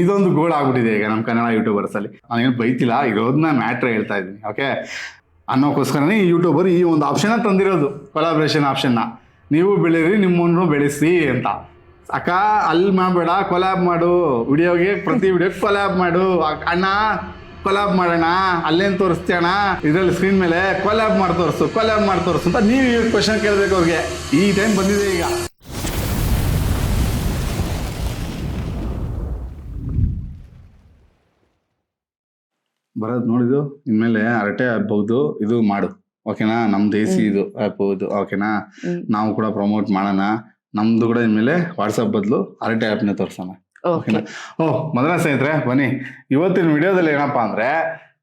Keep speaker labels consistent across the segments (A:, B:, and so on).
A: ಇದೊಂದು ಗೋಲ್ ಆಗ್ಬಿಟ್ಟಿದೆ ಈಗ ನಮ್ಮ ಕನ್ನಡ ಯೂಟ್ಯೂಬರ್ಸ್ ಅಲ್ಲಿ. ನಾನೇನು ಬೈತಿಲ್ಲ ಇರೋದನ್ನ ಮ್ಯಾಟ್ರ್ ಹೇಳ್ತಾ ಇದ್ದೀನಿ ಓಕೆ ಅನ್ನೋಕ್ಕೋಸ್ಕರನೇ ಈ ಯೂಟ್ಯೂಬರ್ ಈ ಒಂದು ಆಪ್ಷನ್ ತಂದಿರೋದು ಕೊಲಾಬ್ರೇಷನ್ ಆಪ್ಷನ್ನ ನೀವು ಬೆಳೀರಿ ನಿಮ್ಮನ್ನು ಬೆಳೆಸಿ ಅಂತ. ಅಕ್ಕ, ಅಲ್ಲಿ ಮಾಡಬೇಡ ಕೊಲಾಬ್ ಮಾಡು. ವಿಡಿಯೋಗೆ, ಪ್ರತಿ ವಿಡಿಯೋಗೆ ಕೊಲಾಬ್ ಮಾಡು. ಅಣ್ಣ ಕೊಲಾಬ್ ಮಾಡೋಣ, ಅಲ್ಲೇನು ತೋರಿಸ್ತೀಯ ಅಣ್ಣ? ಇದರಲ್ಲಿ ಸ್ಕ್ರೀನ್ ಮೇಲೆ ಕೊಲಾಬ್ ಮಾಡಿ ತೋರಿಸು ಕೊಲಾಬ್ ಮಾಡಿ ತೋರಿಸು ಅಂತ ನೀವು ಈ ಕ್ವಶನ್ ಕೇಳಬೇಕು ಅವ್ರಿಗೆ. ಈ ಟೈಮ್ ಬಂದಿದೆ ಈಗ. ಬರೋದು ನೋಡಿದು ಇನ್ಮೇಲೆ ಹರಟೆ ಆಗ್ಬಹುದು ಇದು ಮಾಡು. ಓಕೆನಾ ನಮ್ ದೇಸಿ ಇದು ಆ್ಯಪ್ ಇದು ಓಕೆನಾ ನಾವು ಕೂಡ ಪ್ರಮೋಟ್ ಮಾಡೋಣ. ನಮ್ದು ಕೂಡ ಇನ್ಮೇಲೆ ವಾಟ್ಸಪ್ ಬದಲು ಅರಟೆ ಆ್ಯಪ್ನ ತೋರ್ಸೋಣ.
B: ಓಕೆ
A: ಓಕೆನಾ ಓ ಮೊದಲ ಸ್ನೇಹಿತರೆ ಬನ್ನಿ. ಇವತ್ತಿನ ವಿಡಿಯೋದಲ್ಲಿ ಏನಪ್ಪಾ ಅಂದ್ರೆ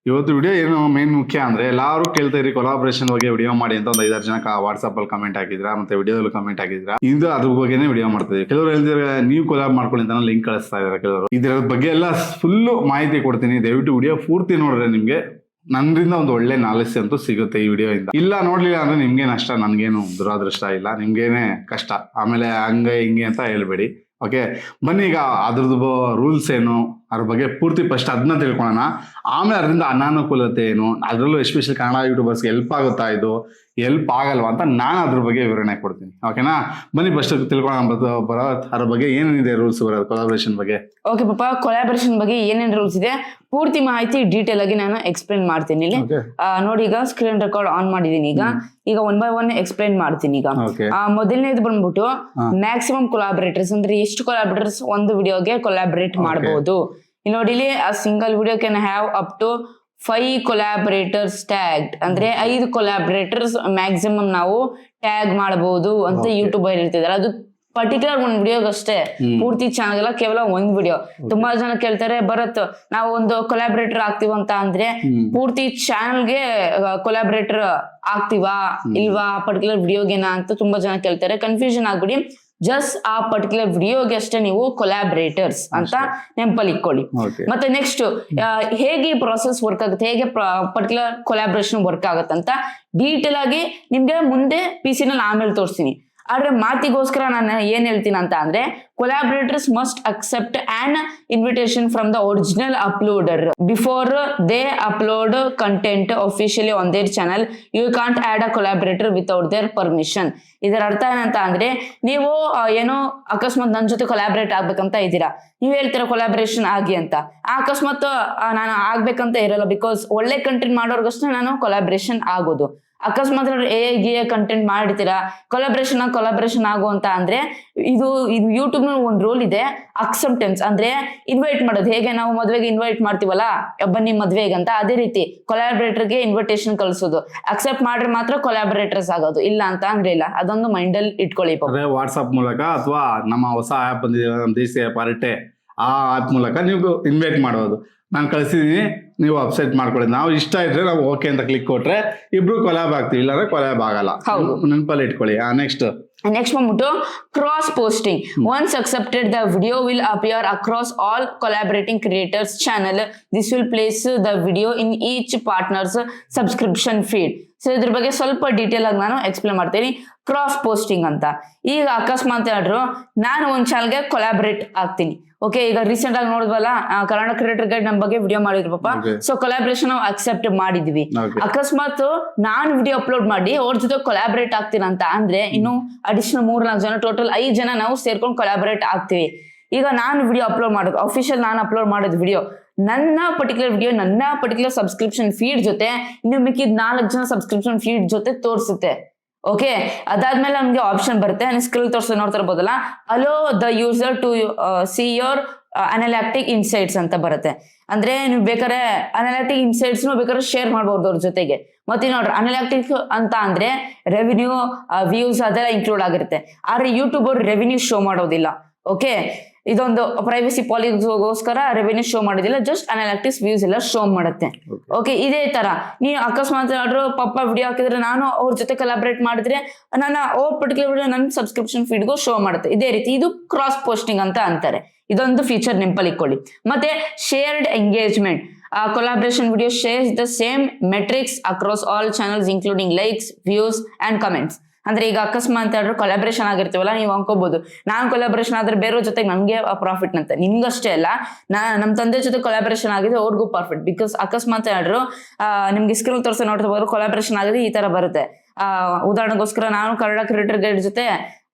A: ಇವತ್ತು ವಿಡಿಯೋ ಏನು ಮೇನ್ ಮುಖ್ಯ ಅಂದ್ರೆ ಎಲ್ಲಾರು ಕೇಳ್ತಾ ಇರಿ ಕೊಲಾಬ್ರೇಷನ್ ಬಗ್ಗೆ ವಿಡಿಯೋ ಮಾಡಿ ಅಂತ ಒಂದು ಐದಾರು ಜನಕ್ಕೆ ವಾಟ್ಸ್ಆಪ್ ಅಲ್ಲಿ ಕಮೆಂಟ್ ಹಾಕಿದ್ರ ಮತ್ತೆ ವಿಡಿಯೋದಲ್ಲಿ ಕಮೆಂಟ್ ಹಾಕಿದ್ರ ಇದು ಅದ್ರ ಬಗ್ಗೆನೇ ವಿಡಿಯೋ ಮಾಡ್ತಿದ್ವಿ ಕೆಲವರು ಹೇಳ್ತಿದ್ರೆ, ನೀವು ಕೊಲಾಬ್ ಮಾಡ್ಕೊಳ್ಳಿ ಅಂತ ಲಿಂಕ್ ಕಳಿಸ್ತಾ ಇದಾರೆ ಕೆಲವರು. ಇದರ ಬಗ್ಗೆ ಎಲ್ಲ ಫುಲ್ಲು ಮಾಹಿತಿ ಕೊಡ್ತೀನಿ. ದಯವಿಟ್ಟು ವಿಡಿಯೋ ಪೂರ್ತಿ ನೋಡ್ರೆ ನಿಮ್ಗೆ ನನ್ನಿಂದ ಒಂದು ಒಳ್ಳೆ ನಾಲೆಜ್ ಅಂತೂ ಸಿಗುತ್ತೆ ಈ ವಿಡಿಯೋ ಇಂದ. ಇಲ್ಲ ನೋಡ್ಲಿಲ್ಲ ಅಂದ್ರೆ ನಿಮ್ಗೆ ನಷ್ಟ, ನನ್ಗೇನು ದುರಾದೃಷ್ಟ ಇಲ್ಲ, ನಿಮ್ಗೇನೆ ಕಷ್ಟ. ಆಮೇಲೆ ಹಂಗೆ ಹಿಂಗೆ ಅಂತ ಹೇಳ್ಬೇಡಿ. ಓಕೆ ಬನ್ನಿ ಈಗ ಅದ್ರದ್ದು ರೂಲ್ಸ್ ಏನು? ಅದ್ರ ಬಗ್ಗೆ ಪೂರ್ತಿ ಫಸ್ಟ್ ಅದನ್ನ ತಿಳ್ಕೊಳ್ಳೋಣ ಆಮೇಲೆ ಅದರಿಂದ ಅನಾನುಕೂಲತೆ ಏನು? ಅದರಲ್ಲೂ ಎಸ್ಪೆಷಲಿ ಕನ್ನಡ ಯೂಟ್ಯೂಬರ್ಸ್ಗೆ ಹೆಲ್ಪ್ ಆಗುತ್ತಾ ಇದು? ಹೆಲ್ಪ್ ಆಗಲ್ವಾ ಅಂತ ನಾನು ಅದ್ರ ಬಗ್ಗೆ ವಿವರಣೆ ಕೊಡ್ತೀನಿ. ಓಕೆನಾ ಬನ್ನಿ ಫಸ್ಟ್ ತಿಳ್ಕೊಳ್ಳೋಣ ಬರೋತ್ ಅದ್ರ ಬಗ್ಗೆ ಏನೇನಿದೆ ರೂಲ್ಸ್ ಬರೋದು ಕೊಲಾಬ್ರೇಷನ್ ಬಗ್ಗೆ?
B: ಓಕೆ ಪಾಪ ಕೊಲಾಬ್ರೇಷನ್ ಬಗ್ಗೆ ಏನೇನ್ ರೂಲ್ಸ್ ಇದೆ? ಪೂರ್ತಿ ಮಾಹಿತಿ ಡೀಟೇಲ್ ಆಗಿ ನಾನು ಎಕ್ಸ್ಪ್ಲೇನ್ ಮಾಡ್ತೀನಿ ಇಲ್ಲಿ. ನೋಡಿ ಈಗ ಸ್ಕ್ರೀನ್ ರೆಕಾರ್ಡ್ ಆನ್ ಮಾಡಿದೀನಿ ಈಗ. ಈಗ ಒನ್ ಬೈ ಒನ್ ಎಕ್ಸ್ಪ್ಲೇನ್ ಮಾಡ್ತೀನಿ ಈಗ. ಮೊದಲನೇದು ಬಂದ್ಬಿಟ್ಟು ಮ್ಯಾಕ್ಸಿಮಮ್ ಕೊಲಾಬರೇಟರ್ಸ್ ಅಂದ್ರೆ ಎಷ್ಟು ಕೊಲಾಬರೇಟರ್ಸ್ ಒಂದು ವಿಡಿಯೋಗೆ ಕೊಲಾಬರೇಟ್ ಮಾಡಬಹುದು ಇಲ್ಲಿ ನೋಡಿ ಇಲ್ಲಿ ಆ single video can have up to five collaborators tag ಅಂದ್ರೆ ಐದು ಕೊಲಾಬರೇಟರ್ಸ್ ಮ್ಯಾಕ್ಸಿಮಮ್ ನಾವು ಟ್ಯಾಗ್ ಮಾಡಬಹುದು ಅಂತ. ಯೂಟ್ಯೂಬ್ ಅಲ್ಲಿ ಹೇಳ್ತಿದ್ದಾರೆ. ಅದು ಪರ್ಟಿಕ್ಯುಲರ್ ಒಂದ್ ವಿಡಿಯೋಗಷ್ಟೇ. ಪೂರ್ತಿ ಚಾನಲ್ ಅಲ್ಲ ಕೇವಲ ಒಂದ್ ವಿಡಿಯೋ ತುಂಬಾ ಜನ ಕೇಳ್ತಾರೆ ಬರತ್ ನಾವು ಒಂದು ಕೊಲಾಬರೇಟರ್ ಅಂತ ಅಂದ್ರೆ. ಪೂರ್ತಿ ಚಾನಲ್ಗೆ ಕೊಲಾಬರೇಟರ್ ಆಗ್ತಿವಾ ಇಲ್ವಾ ಪರ್ಟಿಕ್ಯುಲರ್ ವಿಡಿಯೋಗೆನಾ ಅಂತ ತುಂಬಾ ಜನ ಕೇಳ್ತಾರೆ. ಕನ್ಫ್ಯೂಷನ್ ಆಗ್ಬಿಡಿ. ಜಸ್ಟ್ ಆ ಪರ್ಟಿಕ್ಯುಲರ್ ವಿಡಿಯೋಗೆ ಅಷ್ಟೇ ನೀವು ಕೊಲಾಬರೇಟರ್ಸ್ ಅಂತ ನೆನಪಲ್ಲಿ ಇಟ್ಕೊಳ್ಳಿ ಮತ್ತೆ ನೆಕ್ಸ್ಟ್ ಹೇಗೆ ಈ ಪ್ರಾಸೆಸ್ ವರ್ಕ್ ಆಗುತ್ತೆ ಹೇಗೆ ಪರ್ಟಿಕ್ಯುಲರ್ ಕೊಲಾಬ್ರೇಷನ್ ವರ್ಕ್ ಆಗುತ್ತೆ ಅಂತ ಡೀಟೇಲ್ ಆಗಿ ನಿಮ್ಗೆ ಮುಂದೆ ಪಿ ಸಿ ನಲ್ಲಿ ಆಮೇಲೆ ತೋರಿಸ್ತೀನಿ. ಆದ್ರೆ ಮಾತಿಗೋಸ್ಕರ ನಾನು ಏನ್ ಹೇಳ್ತೀನಿ ಅಂತ ಅಂದ್ರೆ collaborators must accept an invitation from the original uploader before they upload content officially on their channel you can't add a collaborator without their permission ಇದರ ಅರ್ಥ ಏನಂತ ಅಂದ್ರೆ ನೀವು ಏನೋ ಅಕಸ್ಮಾತ್ ನನ್ನ ಜೊತೆ ಕೊಲಾಬ್ರೇಟ್ ಆಗ್ಬೇಕಂತ ಇದ್ದೀರಾ. ನೀವು ಹೇಳ್ತೀರಾ ಕೊಲಾಬ್ರೇಷನ್ ಆಗಿ ಅಂತ. ಅಕಸ್ಮಾತ್ ನಾನು ಆಗ್ಬೇಕಂತ ಇರಲ್ಲ ಬಿಕಾಸ್ ಒಳ್ಳೆ ಕಂಟೆಂಟ್ ಮಾಡೋರ್ಗಷ್ಟೇ ನಾನು ಕೊಲಾಬ್ರೇಷನ್ ಆಗೋದು. ಅಕಸ್ಮಾತ್ ಎ ಎ ಕಂಟೆಂಟ್ ಮಾಡಿರ್ತೀರಾ? ಕೊಲಾಬ್ರೇಷನ್ ಕೊಲಾಬ್ರೇಷನ್ ಆಗು ಅಂತ ಅಂದ್ರೆ ಇದು ಇದು ಯೂಟ್ಯೂಬ್ನಲ್ಲಿ ಒಂದು ರೂಲ್ ಇದೆ ಅಕ್ಸೆಪ್ಟೆನ್ಸ್ ಅಂದ್ರೆ ಇನ್ವೈಟ್ ಮಾಡೋದು. ಹೇಗೆ ನಾವು ಮದ್ವೆಗೆ ಇನ್ವೈಟ್ ಮಾಡ್ತೀವಲ್ಲ? ಬನ್ನಿ ಮದ್ವೆಗೆ ಅಂತ. ಅದೇ ರೀತಿ ಕೊಲಾಬ್ರೇಟರ್ಗೆ ಇನ್ವಿಟೇಷನ್ ಕಳಿಸೋದು. ಅಕ್ಸೆಪ್ಟ್ ಮಾಡ್ರೆ ಮಾತ್ರ ಕೊಲಾಬ್ರೇಟರ್ಸ್ ಆಗೋದು. ಇಲ್ಲ ಅಂತ ಅಂದ್ರೆ ಇಲ್ಲ. ಅದೊಂದು ಮೈಂಡ್ ಅಲ್ಲಿ ಇಟ್ಕೊಳ್ಳಿ
A: ವಾಟ್ಸ್ಆಪ್ ಮೂಲಕ ಅಥವಾ ನಮ್ಮ ಹೊಸ ಆ್ಯಪ್ ಬಂದಿದೆ, ನಮ್ಮ ದೇಶೀಯ ಆ್ಯಪ್ ಅರಟೆ ಆ ಆ್ಯಪ್ ಮೂಲಕ ನೀವು ಇನ್ವೈಟ್ ಮಾಡೋದು. ನಾನು ಕಳಿಸಿದ್ದೀನಿ ನೀವು ಅಪ್ಸೆಟ್ ಮಾಡ್ಕೊಳ್ಳಿ ನಾವು ಇಷ್ಟ ಇದ್ರೆ ನಾವು ಓಕೆ ಅಂತ ಕ್ಲಿಕ್ ಕೊಟ್ರೆ ಇಬ್ರು ಕೊಲಾಬ್ ಆಗ್ತೀವಿ. ಇಲ್ಲಾಂದ್ರೆ ಕೊಲಾಬ್ ಆಗಲ್ಲ.
B: ಹೌದು.
A: ನೆನಪಲ್ಲಿ ಇಟ್ಕೊಳ್ಳಿ. ಆ ನೆಕ್ಸ್ಟ್
B: ನೆಕ್ಸ್ಟ್ ಬಂದ್ಬಿಟ್ಟು cross posting once accepted the video will appear across all collaborating creators channel this will place the video in each partners subscription feed so ಇದ್ರ ಬಗ್ಗೆ ಸ್ವಲ್ಪ ಡೀಟೇಲ್ ಆಗಿ ನಾನು ಎಕ್ಸ್ಪ್ಲೇನ್ ಮಾಡ್ತೀನಿ. ಕ್ರಾಸ್ ಪೋಸ್ಟಿಂಗ್ ಅಂತ. ಈಗ ಅಕಸ್ಮಾತ್ ಹೇಳ್ರು ನಾನು ಒಂದ್ ಚಾನಲ್ಗೆ ಕೊಲಾಬರೇಟ್ ಆಗ್ತೀನಿ. ಓಕೆ ಈಗ ರೀಸೆಂಟ್ ಆಗಿ ನೋಡಿದ್ವಲ್ಲ ಕನ್ನಡ ಕ್ರಿಯೇಟರ್ ಗೈಡ್ ನಮ್ಮ ಬಗ್ಗೆ ವಿಡಿಯೋ ಮಾಡಿದ್ರು ಪಾಪ. ಸೊ ಕೊಲಾಬ್ರೇಷನ್ ನಾವು ಅಕ್ಸೆಪ್ಟ್ ಮಾಡಿದ್ವಿ. ಅಕಸ್ಮಾತ್ ನಾನು ವಿಡಿಯೋ ಅಪ್ಲೋಡ್ ಮಾಡಿ ಅವ್ರ ಜೊತೆ ಕೊಲಾಬ್ರೇಟ್ ಆಗ್ತೀನಿ ಅಂತ ಅಂದ್ರೆ ಇನ್ನು ಅಡಿಷನಲ್ ಮೂರ್ ನಾಲ್ಕು ಜನ ಟೋಟಲ್ ಐದ್ ಜನ ನಾವು ಸೇರ್ಕೊಂಡು ಕೊಲಾಬ್ರೇಟ್ ಆಗ್ತೀವಿ. ಈಗ ನಾನು ವಿಡಿಯೋ ಅಪ್ಲೋಡ್ ಮಾಡೋದು ಅಫಿಷಿಯಲ್ ನಾನು ಅಪ್ಲೋಡ್ ಮಾಡೋದು ವಿಡಿಯೋ ನನ್ನ ಪರ್ಟಿಕ್ಯುಲರ್ ವಿಡಿಯೋ ನನ್ನ ಪರ್ಟಿಕ್ಯುಲರ್ ಸಬ್ಸ್ಕ್ರಿಪ್ಷನ್ ಫೀಡ್ ಜೊತೆ ಇನ್ನು ಮಿಕ್ಕಿದ ನಾಲ್ಕು ಜನ ಸಬ್ಸ್ಕ್ರಿಪ್ಷನ್ ಫೀಡ್ ಜೊತೆ ತೋರಿಸುತ್ತೆ. ಓಕೆ ಅದಾದ್ಮೇಲೆ ನಮ್ಗೆ ಆಪ್ಷನ್ ಬರುತ್ತೆ. ಸ್ಕ್ರೀನ್ ತೋರಿಸ್, ನೋಡ್ತಾ ಇರ್ಬೋದಲ್ಲ? Allow the user to see your analytic insights ಅಂತ ಬರುತ್ತೆ. ಅಂದ್ರೆ ನೀವು ಬೇಕಾದ್ರೆ ಅನಲಾಕ್ಟಿಕ್ ಇನ್ಸೈಟ್ಸ್ ಬೇಕಾದ್ರೆ ಶೇರ್ ಮಾಡ್ಬೋದು ಅವ್ರ ಜೊತೆಗೆ. ಮತ್ತೆ ನೋಡ್ರಿ ಅನಲಾಕ್ಟಿಕ್ ಅಂತ ಅಂದ್ರೆ ರೆವಿನ್ಯೂ ವ್ಯೂಸ್ ಅದೆಲ್ಲ ಇನ್ಕ್ಲೂಡ್ ಆಗಿರುತ್ತೆ. ಆದ್ರೆ ಯೂಟ್ಯೂಬ್ ಅವ್ರು ರೆವಿನ್ಯೂ ಶೋ ಮಾಡೋದಿಲ್ಲ. ಓಕೆ ಇದೊಂದು ಪ್ರೈವಸಿ ಪಾಲಿಗೋಸ್ಕರ ರೆವೆನ್ಯೂ ಶೋ ಮಾಡೋದಿಲ್ಲ ಜಸ್ಟ್ ಅನಾಲಿಟಿಕ್ಸ್ ವ್ಯೂಸ್ ಎಲ್ಲ ಶೋ ಮಾಡುತ್ತೆ. ಓಕೆ ಇದೇ ತರ. ನೀವು ಅಕಸ್ಮಾತ್ ಆದ್ರೂ ಪಪ್ಪ ವಿಡಿಯೋ ಹಾಕಿದ್ರೆ ನಾನು ಅವ್ರ ಜೊತೆ ಕಲಾಬ್ರೇಟ್ ಮಾಡಿದ್ರೆ ನನ್ನ ಓ ಪರ್ಟಿಕ್ಯುಲರ್ ವಿಡಿಯೋ ನನ್ನ ಸಬ್ಸ್ಕ್ರಿಪ್ಷನ್ ಫೀಡ್ಗೂ ಶೋ ಮಾಡುತ್ತೆ. ಇದೇ ರೀತಿ ಇದು ಕ್ರಾಸ್ ಪೋಸ್ಟಿಂಗ್ ಅಂತ ಅಂತಾರೆ. ಇದೊಂದು ಫೀಚರ್ ನೆನಪಲ್ಲಿ ಇಟ್ಕೊಳ್ಳಿ. ಮತ್ತೆ ಶೇರ್ಡ್ ಎಂಗೇಜ್ಮೆಂಟ್ ಆ collaboration video shares the same metrics across all channels including likes views and comments ಅಂದ್ರೆ ಈಗ ಅಕಸ್ಮಾತ್ ಹೇಳಿದ್ರೆ ಕೊಲಾಬ್ರೇಷನ್ ಆಗಿರ್ತೀವಲ್ಲ, ನೀವು ಅನ್ಕೋಬಹುದು ನಾನ್ ಕೊಲಾಬ್ರೇಷನ್ ಆದ್ರೆ ಬೇರೆಯವ್ರ ಜೊತೆಗೆ ನಮ್ಗೆ ಪ್ರಾಫಿಟ್ ಅಂತ ನಿಮ್ಗಷ್ಟೇ ಅಲ್ಲ, ನಾ, ನಮ್ ತಂದೆ ಜೊತೆ ಕೊಲಾಬ್ರೇಷನ್ ಆಗಿದೆ, ಅವ್ರಿಗೂ ಪ್ರಾಫಿಟ್ ಬಿಕಾಸ್ ಅಕಸ್ಮಾತ್ ಹೇಳಿದ್ರು ನಿಮ್ಗೆ ಸ್ಕ್ರೀನ್ ತೋರಿಸಿ ನೋಡ್ತಾ ಕೊಲಾಬ್ರೇಷನ್ ಆಗಿದೆ, ಈ ತರ ಬರುತ್ತೆ. ಆ, ಉದಾಹರಣೆಗೋಸ್ಕರ ನಾನು ಕನ್ನಡ ಕ್ರಿಯೇಟರ್ ಗೈಡ್ ಜೊತೆ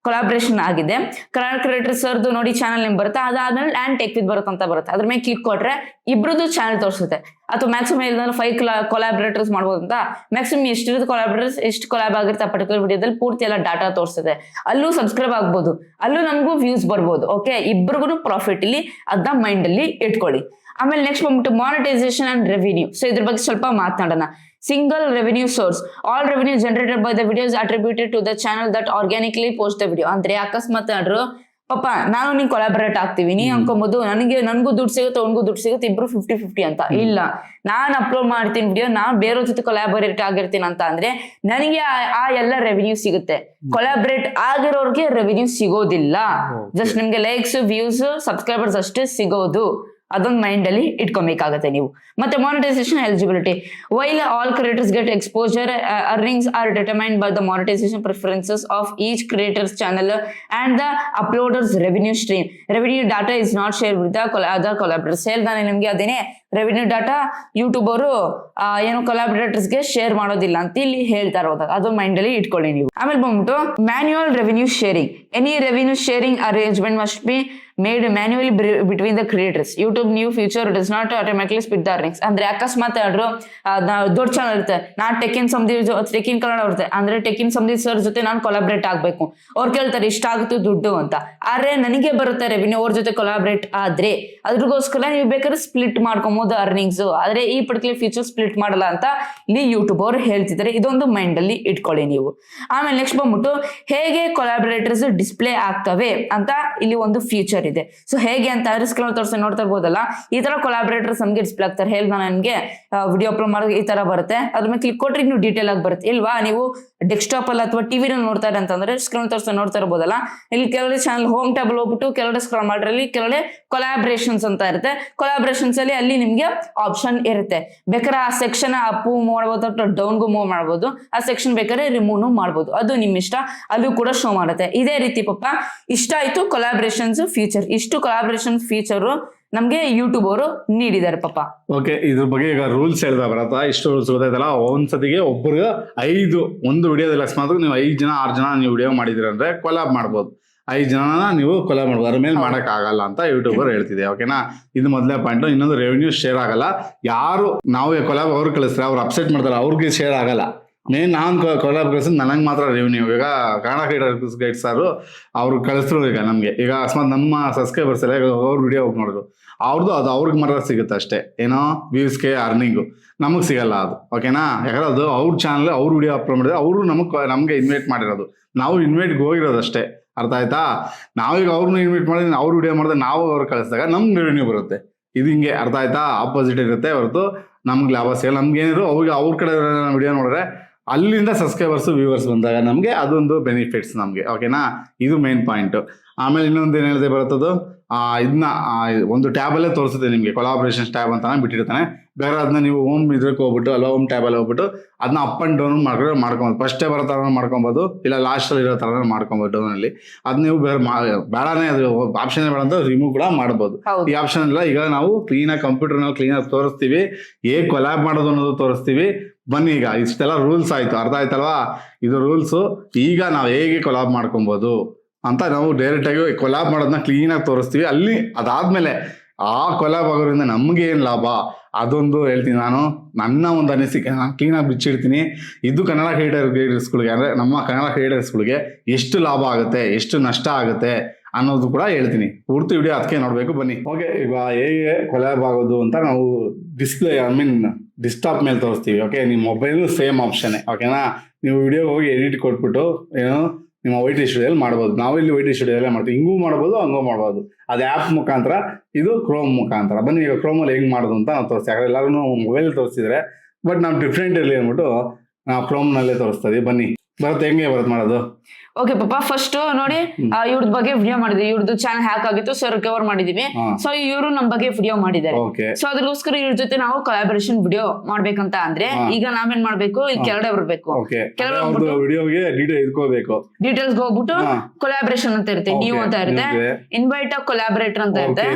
B: ಕೊಲಾಬ್ರೇಷನ್ ಆಗಿದೆ. ಕನ್ನಡ ಕ್ರಿಯೇಟರ್ ಸರ್ದು ನೋಡಿ ಚಾನಲ್ ನಿಮ್ಗೆ ಬರುತ್ತೆ? ಅದಾದ್ಮೇಲೆ ಲ್ಯಾಂಡ್ ಟೆಕ್ ವಿತ್ ಬರುತ್ತೆ ಅಂತ ಬರುತ್ತೆ. ಅದ್ರ ಮೇಲೆ ಕ್ಲಿಕ್ ಕೊಟ್ರೆ ಇಬ್ರದ್ದು ಚಾನಲ್ ತೋರಿಸುತ್ತೆ. ಅಥವಾ ಮ್ಯಾಕ್ಸಿಮಮ್ ಇಲ್ಲಾಂದ್ರೆ ಫೈವ್ ಕೊಲಾಬ್ರೇಟರ್ಸ್ ಮಾಡ್ಬೋದು ಅಂತ. ಮ್ಯಾಕ್ಸಿಮಮ್ ಎಷ್ಟಿರೋದು ಕೊಲಾಬ್ರೇಟರ್ಸ್ ಎಷ್ಟು ಕೊಲಾಬ್ ಆಗಿರುತ್ತೆ ಆ ಪರ್ಟಿಕ್ಯುಲರ್ ವಿಡಿಯೋದಲ್ಲಿ ಪೂರ್ತಿ ಎಲ್ಲ ಡಾಟಾ ತೋರಿಸುತ್ತೆ. ಅಲ್ಲೂ ಸಬ್ಸ್ಕ್ರೈಬ್ ಆಗ್ಬೋದು. ಅಲ್ಲೂ ನಮಗೂ ವ್ಯೂಸ್ ಬರ್ಬೋದು. ಓಕೆ ಇಬ್ರಿಗೂ ಪ್ರಾಫಿಟ್ ಇಲ್ಲಿ ಅದನ್ನ ಮೈಂಡ್ ಅಲ್ಲಿ ಇಟ್ಕೊಳ್ಳಿ. ಆಮೇಲೆ ನೆಕ್ಸ್ಟ್ ಬಂದ್ಬಿಟ್ಟು ಮಾನಿಟೈಸೇಷನ್ ಅಂಡ್ ರೆವಿನ್ಯೂ ಸೊ ಇದ್ರ ಬಗ್ಗೆ ಸ್ವಲ್ಪ ಮಾತನಾಡೋಣ. Single revenue source all revenue generated by the videos attributed to the channel that organically post the video ಅಂದ್ರೆ ಅಕಸ್ಮಾತ್ ಆದ್ರು ಪಾಪ ನಾನು ನಿಂಗೆ ಕೊಲಾಬರೇಟ್ ಆಗ್ತೀವಿ. ನೀ ಅನ್ಕೊಬೋದು ನನಗೆ ನನಗೂ ದುಡ್ಡು ಸಿಗುತ್ತೆ ಅವ್ನಿಗೂ ದುಡ್ಡು ಸಿಗುತ್ತೆ ಇಬ್ರು ಫಿಫ್ಟಿ ಫಿಫ್ಟಿ ಅಂತ ಇಲ್ಲ. ನಾನು ಅಪ್ಲೋಡ್ ಮಾಡ್ತೀನಿ ವಿಡಿಯೋ ನಾನು ಬೇರೆಯವ್ರ ಜೊತೆ ಕೊಲಾಬರೇಟ್ ಆಗಿರ್ತೀನಿ ಅಂತ ಅಂದ್ರೆ ನನಗೆ ಆ- ಆ ಎಲ್ಲ ರೆವಿನ್ಯೂ ಸಿಗುತ್ತೆ. ಕೊಲಾಬರೇಟ್ ಆಗಿರೋರ್ಗೆ ರೆವಿನ್ಯೂ ಸಿಗೋದಿಲ್ಲ. ಜಸ್ಟ್ ನಿಮ್ಗೆ ಲೈಕ್ಸ್ ವ್ಯೂಸ್ ಸಬ್ಸ್ಕ್ರೈಬರ್ಸ್ ಅಷ್ಟೇ ಸಿಗೋದು. ಅದೊಂದು ಮೈಂಡ್ ಅಲ್ಲಿ ಇಟ್ಕೊಬೇಕಾಗತ್ತೆ ನೀವು. ಮತ್ತೆ monetisation eligibility while all creators get exposure earnings are determined by the monetisation preferences of each creators channel and the uploaders revenue stream revenue data is not share with other collaborators ಹೇಳ್ದಾನೆ ನಿಮ್ಗೆ ಅದೇನೆ. Revenue data YouTube ಅವರು ಏನು ಕೊಲಾಬ್ರೇಟರ್ಸ್ಗೆ share ಮಾಡೋದಿಲ್ಲ ಅಂತ ಇಲ್ಲಿ ಹೇಳ್ತಾ ಇರೋದಾಗ ಅದು mind ಅಲ್ಲಿ ಇಟ್ಕೊಳ್ಳಿ ನೀವು. ಆಮೇಲೆ ಬಂದ್ಬಿಟ್ಟು manual revenue sharing any revenue sharing arrangement must be made manually between the creators YouTube new future does not automatically split the earnings ಅಂದ್ರೆ ಅಕಸ್ಮಾತ್ ಆಡ್ರು ದೊಡ್ಡ ಚಾನಲ್ ಇರುತ್ತೆ. ನಾ ಟೆಕಿನ್ ಸಂಬಂಧಿ ಟೆಕಿನ್ ಕನ್ನಡ ಇರುತ್ತೆ ಅಂದ್ರೆ ಟೆಕಿನ್ ಸಂಬಂಧಿ ಸರ್ ಜೊತೆ ನಾನು ಕೊಲಾಬ್ರೇಟ್ ಆಗ್ಬೇಕು. ಅವ್ರು ಕೇಳ್ತಾರೆ, ಇಷ್ಟ ಆಗುತ್ತೆ ದುಡ್ಡು ಅಂತ. ಆದ್ರೆ ನನಗೆ ಬರುತ್ತೆ ರೆವಿನ್ಯೂ ಅವ್ರ ಜೊತೆ ಕೊಲಾಬ್ರೇಟ್ ಆದ್ರೆ ಅದ್ರಗೋಸ್ಕರ ನೀವು ಬೇಕಾದ್ರೆ ಸ್ಪ್ಲಿಟ್ ಮಾಡ್ಕೊಬೋದು ಅರ್ನಿಂಗ್ಸ್ ಆದ್ರೆ ಈ ಪರ್ಟಿಕ್ಯುಲರ್ ಫೀಚರ್ ಸ್ಪ್ಲಿಟ್ ಮಾಡಲ್ಲ ಅಂತ ಇಲ್ಲಿ ಯೂಟ್ಯೂಬ್ ಅವರು ಹೇಳ್ತಿದ್ದಾರೆ. ಇದೊಂದು ಮೈಂಡ್ ಅಲ್ಲಿ ಇಟ್ಕೊಳ್ಳಿ ನೀವು. ಆಮೇಲೆ ನೆಕ್ಸ್ಟ್ ಬಂದ್ಬಿಟ್ಟು ಹೇಗೆ ಕೊಲಾಬ್ರೇಟರ್ಸ್ ಡಿಸ್ಪ್ಲೇ ಆಗ್ತವೆ ಅಂತ ಇಲ್ಲಿ ಒಂದು ಫ್ಯೂಚರ್ ಇದೆ. ಸೊ ಹೇಗೆ ಅಂತ ಸ್ಕ್ರೀನ್ ತೋರಿಸಿ ನೋಡ್ತಾ ಇರ್ಬೋದಲ್ಲ? ಈ ತರ ಕೊಲಾಬ್ರೇಟರ್ಸ್ ನಮಗೆ ಡಿಸ್ಪ್ಲೇ ಆಗ್ತಾರೆ ಹೇಳ್ದ ನನ್ಗೆ ವಿಡಿಯೋ ಅಪ್ಲೋಡ್ ಮಾಡೋ ಈ ತರ ಬರುತ್ತೆ. ಅದ್ರ ಮೇಲೆ ಕ್ಲಿಕ್ ಕೊಟ್ರೆ ನೀವು ಡೀಟೇಲ್ ಆಗಿ ಬರುತ್ತೆ. ಇಲ್ವಾ? ನೀವು ಡೆಸ್ಕ್ಟಾಪ್ ಅಲ್ಲಿ ಅಥವಾ ಟಿವಿ ನೋಡ್ತಾ ಇರ ಅಂತಂದ್ರೆ ಸ್ಕ್ರೀನ್ ತೋರಿಸಿ ನೋಡ್ತಾ ಇರ್ಬೋದಲ್ಲ? ಇಲ್ಲಿ ಕೆಲವೇ ಚಾನಲ್ ಹೋಮ್ ಟೇಬಲ್ ಹೋಗ್ಬಿಟ್ಟು ಕೆಲವಡೆ ಸ್ಕ್ರಾಲ್ ಮಾಡ್ರೆ ಕೆಲವೇ ಕೆಲವಡೆ ಕೊಲಾಬ್ರೇಷನ್ಸ್ ಅಂತ ಇರುತ್ತೆ. ಕೊಲಾಬ್ರೇಷನ್ಸ್ ಅಲ್ಲಿ ಅಲ್ಲಿ ನಿಮ್ಗೆ ಆಪ್ಷನ್ ಇರುತ್ತೆ. ಬೇಕಾದ್ರೆ ಆ ಸೆಕ್ಷನ್ ಅಪ್ ಮಾಡ್ಬೋದು ಅಥವಾ ಡೌನ್ಗೂ ಮೂವ್ ಮಾಡ್ಬೋದು. ಆ ಸೆಕ್ಷನ್ ಬೇಕಾದ್ರೆ ರಿಮೂವ್ ಮಾಡ್ಬೋದು. ಅದು ನಿಮ್ಮ ಇಷ್ಟ ಅಲ್ಲೂ ಕೂಡ ಶೋ ಮಾಡುತ್ತೆ. ಇದೇ ರೀತಿ ಪಾಪ ಇಷ್ಟ ಆಯ್ತು ಕೊಲಾಬ್ರೇಷನ್ಸ್ ಫೀಚರ್ ಇಷ್ಟು ಕೊಲಾಬ್ರೇಷನ್ ಫೀಚರ್ ನಮ್ಗೆ ಯೂಟ್ಯೂಬ್ ಅವರು ನೀಡಿದ್ದಾರೆ ಪಾಪ.
A: ಓಕೆ ಇದ್ರ ಬಗ್ಗೆ ಈಗ ರೂಲ್ಸ್ ಹೇಳಿದ ಬರತ್ತಾ. ಇಷ್ಟು ರೂಲ್ಸ್ ಗೊತ್ತಾಯ್ತಲ್ಲ, ಒಂದ್ಸತಿಗೆ ಒಬ್ಬರು ಐದು, ಒಂದು ವಿಡಿಯೋದಲ್ಲಿ ಅಕಸ್ಮಾತ್ ನೀವು ಐದು ಜನ, ಆರು ಜನ ನೀವು ವಿಡಿಯೋ ಮಾಡಿದಿರ ಅಂದ್ರೆ ಕೊಲಾಬ್ ಮಾಡ್ಬೋದು. ಐದು ಜನನ ನೀವು ಕೊಲಾಬ್ ಮಾಡ್ಬೋದು. ಅದ್ರ ಮೇಲೆ ಮಾಡಕ್ ಆಗಲ್ಲ ಅಂತ ಯೂಟ್ಯೂಬರ್ ಹೇಳ್ತಿದೆ ಓಕೆನಾ ಇದು ಮೊದಲನೇ ಪಾಯಿಂಟ್ ಇನ್ನೊಂದು ರೆವೆನ್ಯೂ ಶೇರ್ ಆಗಲ್ಲ. ಯಾರು, ನಾವು ಕೊಲಾಬ್ ಅವ್ರು ಕಳಿಸ್ತಾರೆ ಅವ್ರು ಅಪ್ಸೆಟ್ ಮಾಡ್ತಾರೆ, ಅವ್ರಿಗೆ ಶೇರ್ ಆಗಲ್ಲ. ಮೇನ್ ನಾನು ಕೊಲಾಬ್ ಕಳಿಸಿದ್ ನನಗೆ ಮಾತ್ರ ರೆವೆನ್ಯೂ ಈಗ ಕನ್ನಡ ಕ್ರೀಡಾ ಗೈಡ್ ಸಾರು ಅವ್ರು ಕಳಿಸ್ರು ಈಗ ನಮಗೆ. ಈಗ ಅಕಸ್ಮಾತ್ ನಮ್ಮ ಸಬ್ಸ್ಕ್ರೈಬರ್ಸ್ ಎಲ್ಲ ಅವ್ರ ವಿಡಿಯೋ ಹೋಗಿ ನೋಡಿದ್ರು ಅವ್ರದ್ದು ಅದು ಅವ್ರಿಗೆ ಮಾತ್ರ ಸಿಗುತ್ತೆ ಅಷ್ಟೇ. ಏನೋ ವ್ಯೂಸ್ಗೆ ಅರ್ನಿಂಗು ನಮಗೆ ಸಿಗಲ್ಲ ಅದು. ಓಕೆನಾ ಯಾಕಂದ್ರೆ ಅದು ಅವ್ರ ಚಾನಲ್ ಅವ್ರ ವಿಡಿಯೋ ಅಪ್ಲೋಡ್ ಮಾಡಿದ್ರೆ ಅವರು ನಮಗೆ ನಮಗೆ ಇನ್ವೈಟ್ ಮಾಡಿರೋದು. ನಾವು ಇನ್ವೈಟ್ಗೆ ಹೋಗಿರೋದು ಅಷ್ಟೇ. ಅರ್ಥ ಆಯ್ತಾ? ನಾವೀಗ ಅವ್ರನ್ನ ಇನ್ವೈಟ್ ಮಾಡಿದ್ರೆ ಅವ್ರ ವಿಡಿಯೋ ಮಾಡಿದ್ರೆ ನಾವು ಅವ್ರು ಕಳಿಸಿದಾಗ ನಮ್ಗೆ ರೆವಿನ್ಯೂ ಬರುತ್ತೆ. ಇದು ಹಿಂಗೆ. ಅರ್ಥ ಆಯ್ತಾ? ಆಪೋಸಿಟ್ ಇರುತ್ತೆ ಹೊರತು ನಮ್ಗೆ ಲಾಭ ಸಿಗಲ್ಲ. ನಮ್ಗೆ ಏನಿದ್ರು ಅವ್ರಿಗೆ ಅವ್ರ ಕಡೆ ವಿಡಿಯೋ ನೋಡಿದ್ರೆ ಅಲ್ಲಿಂದ ಸಬ್ಸ್ಕ್ರೈಬರ್ಸ್ ವ್ಯೂವರ್ಸ್ ಬಂದಾಗ ನಮಗೆ ಅದೊಂದು ಬೆನಿಫಿಟ್ಸ್ ನಮಗೆ ಓಕೆನಾ ಇದು ಮೇನ್ ಪಾಯಿಂಟ್ ಆಮೇಲೆ ಇನ್ನೊಂದು ಏನು ಹೇಳಿದೆ ಬರುತ್ತದು? ಇದನ್ನ ಒಂದು ಟ್ಯಾಬಲ್ಲೇ ತೋರಿಸುತ್ತೆ ನಿಮಗೆ ಕೊಲಾಬ್ರೇಷನ್ಸ್ ಟ್ಯಾಬ್ ಅಂತಾನೆ ಬಿಟ್ಟಿರ್ತಾನೆ. ಬೇರೆ ಅದನ್ನ ನೀವು ಹೋಮ್ ಇದ್ರಕ್ಕೆ ಹೋಗ್ಬಿಟ್ಟು ಅಲ್ಲ ಹೋಮ್ ಟ್ಯಾಬಲ್ಲಿ ಹೋಗ್ಬಿಟ್ಟು ಅದನ್ನ ಅಪ್ ಆ್ಯಂಡ್ ಡೌನ್ ಮಾಡ್ಕೊಂಡು ಮಾಡ್ಕೊಬೋದು. ಫಸ್ಟೇ ಬರೋ ಥರ ಮಾಡ್ಕೊಬೋದು ಇಲ್ಲ ಲಾಸ್ಟಲ್ಲಿ ಇರೋ ಥರ ಮಾಡ್ಕೊಬೋದು ಡೌನಲ್ಲಿ ಅದು ನೀವು ಬೇರೆ ಬೇಡನೇ ಅದು ಆಪ್ಷನ್ ಬೇಡ ಅಂತ ರಿಮೂವ್ ಕೂಡ ಮಾಡ್ಬೋದು. ಈ ಆಪ್ಷನ್ ಇಲ್ಲ ಈಗ ನಾವು ಕ್ಲೀನಾಗಿ ಕಂಪ್ಯೂಟರ್ನಲ್ಲಿ ಕ್ಲೀನಾಗಿ ತೋರಿಸ್ತೀವಿ ಹೇಗೆ ಕೊಲಾಬ್ ಮಾಡೋದು ಅನ್ನೋದು ತೋರಿಸ್ತೀವಿ ಬನ್ನಿ ಈಗ, ಇಷ್ಟೆಲ್ಲ ರೂಲ್ಸ್ ಆಯ್ತು ಅರ್ಥ ಆಯ್ತಲ್ವಾ? ಇದು ರೂಲ್ಸು ಈಗ ನಾವು ಹೇಗೆ ಕೊಲಾಬ್ ಮಾಡ್ಕೊಬೋದು ಅಂತ ನಾವು ಡೈರೆಕ್ಟ್ ಆಗಿ ಕೊಲಾಬ್ ಮಾಡೋದನ್ನ ಕ್ಲೀನಾಗಿ ತೋರಿಸ್ತೀವಿ. ಅಲ್ಲಿ ಅದಾದ್ಮೇಲೆ ಆ ಕೊಲಾಬ್ ಆಗೋದ್ರಿಂದ ನಮ್ಗೆ ಏನ್ ಲಾಭ? ಅದೊಂದು ಹೇಳ್ತೀನಿ ನಾನು. ನನ್ನ ಒಂದು ಅನಿಸಿಕೆ, ನಾನು ಕ್ಲೀನಾಗಿ ಬಿಚ್ಚಿಡ್ತೀನಿ. ಇದು ಕನ್ನಡ ಕ್ರಿಯೇಟರ್ ಕ್ರಿಯೇಟರ್ಸ್ಗಳಿಗೆ ಅಂದ್ರೆ ನಮ್ಮ ಕನ್ನಡ ಕ್ರಿಯೇಟರ್ಸ್ಗಳಿಗೆ ಎಷ್ಟು ಲಾಭ ಆಗುತ್ತೆ, ಎಷ್ಟು ನಷ್ಟ ಆಗುತ್ತೆ ಅನ್ನೋದು ಕೂಡ ಹೇಳ್ತೀನಿ. ಪೂರ್ತಿ ವಿಡಿಯೋ ಅದಕ್ಕೆ ನೋಡಬೇಕು, ಬನ್ನಿ. ಓಕೆ ಈಗ ಹೇಗೆ ಕೊಲಾಬ್ ಆಗೋದು ಅಂತ ನಾವು ಡಿಸ್ಪ್ಲೇ ಐ ಮೀನ್ ಡಿಸ್ಟಾಪ್ ಮೇಲೆ ತೋರಿಸ್ತೀವಿ ಓಕೆ ನಿಮ್ಮ ಮೊಬೈಲ್ ಸೇಮ್ ಆಪ್ಷನ್ ಓಕೆನಾ ನೀವು ವಿಡಿಯೋ ಹೋಗಿ ಎಡಿಟ್ ಕೊಟ್ಬಿಟ್ಟು ಏನು ನಿಮ್ಮ ವೈಟ್ ಸ್ಟುಡಿಯೋದಲ್ಲಿ ಮಾಡ್ಬೋದು. ನಾವು ಇಲ್ಲಿ ವೈಟ್ ಸ್ಟುಡಿಯೋದಲ್ಲೇ ಮಾಡ್ತೀವಿ. ಹಿಂಗೂ ಮಾಡ್ಬೋದು, ಹಂಗೂ ಮಾಡ್ಬೋದು. ಅದು ಆ್ಯಪ್ ಮುಖಾಂತರ, ಇದು ಕ್ರೋಮ್ ಮುಖಾಂತರ. ಬನ್ನಿ, ಈಗ ಕ್ರೋಮಲ್ಲಿ ಹೆಂಗೆ ಮಾಡೋದು ಅಂತ ನಾವು ತೋರಿಸ್ತೀವಿ ಯಾಕಂದ್ರೆ ಎಲ್ಲರೂ ಮೊಬೈಲ್ ತೋರಿಸಿದ್ರೆ ಬಟ್ ನಾವು ಡಿಫ್ರೆಂಟ್ ಇರಲಿ ಅಂದ್ಬಿಟ್ಟು ನಾವು ಕ್ರೋಮ್ನಲ್ಲೇ ತೋರಿಸ್ತೀವಿ ಬನ್ನಿ. ಬರುತ್ತೆ, ಹೆಂಗೆ ಬರುತ್ತೆ ಮಾಡೋದು?
B: ಓಕೆ ಪಾಪ ಫಸ್ಟ್ ನೋಡಿ ಇವ್ರದ್ ಬಗ್ಗೆ ವಿಡಿಯೋ ಮಾಡಿದ್ವಿ. ಇವ್ರದ್ದು ಚಾನಲ್ ಹ್ಯಾಕ್ ಆಗಿತ್ತು ಸೊ ರಿಕವರ್ ಮಾಡಿದೀವಿ. ಸೊ ಇವರು ನಮ್ ಬಗ್ಗೆ ವಿಡಿಯೋ ಮಾಡಿದ್ದಾರೆ. ಸೊ ಅದಕ್ಕೋಸ್ಕರ ಇವ್ರ ಜೊತೆ ನಾವು ಕೊಲಾಬರೇಷನ್ ವಿಡಿಯೋ ಮಾಡ್ಬೇಕಂತ ಅಂದ್ರೆ ಈಗ ನಾವೇನ್ ಮಾಡ್ಬೇಕು? ಇಲ್ಲಿ ಕೆಳಗಡೆ ಬರ್ಬೇಕು. ಡೀಟೇಲ್ಸ್ ಹೋಗ್ಬಿಟ್ಟು. ಕೊಲಾಬರೇಷನ್ ಅಂತ ಇರುತ್ತೆ. ನೀವು ಅಂತ ಇರುತ್ತೆ.
A: ಇನ್ವೈಟ್
B: ಇನ್ವೈಟ್ ಕೊಲಾಬರೇಟರ್ ಅಂತ ಇರುತ್ತೆ.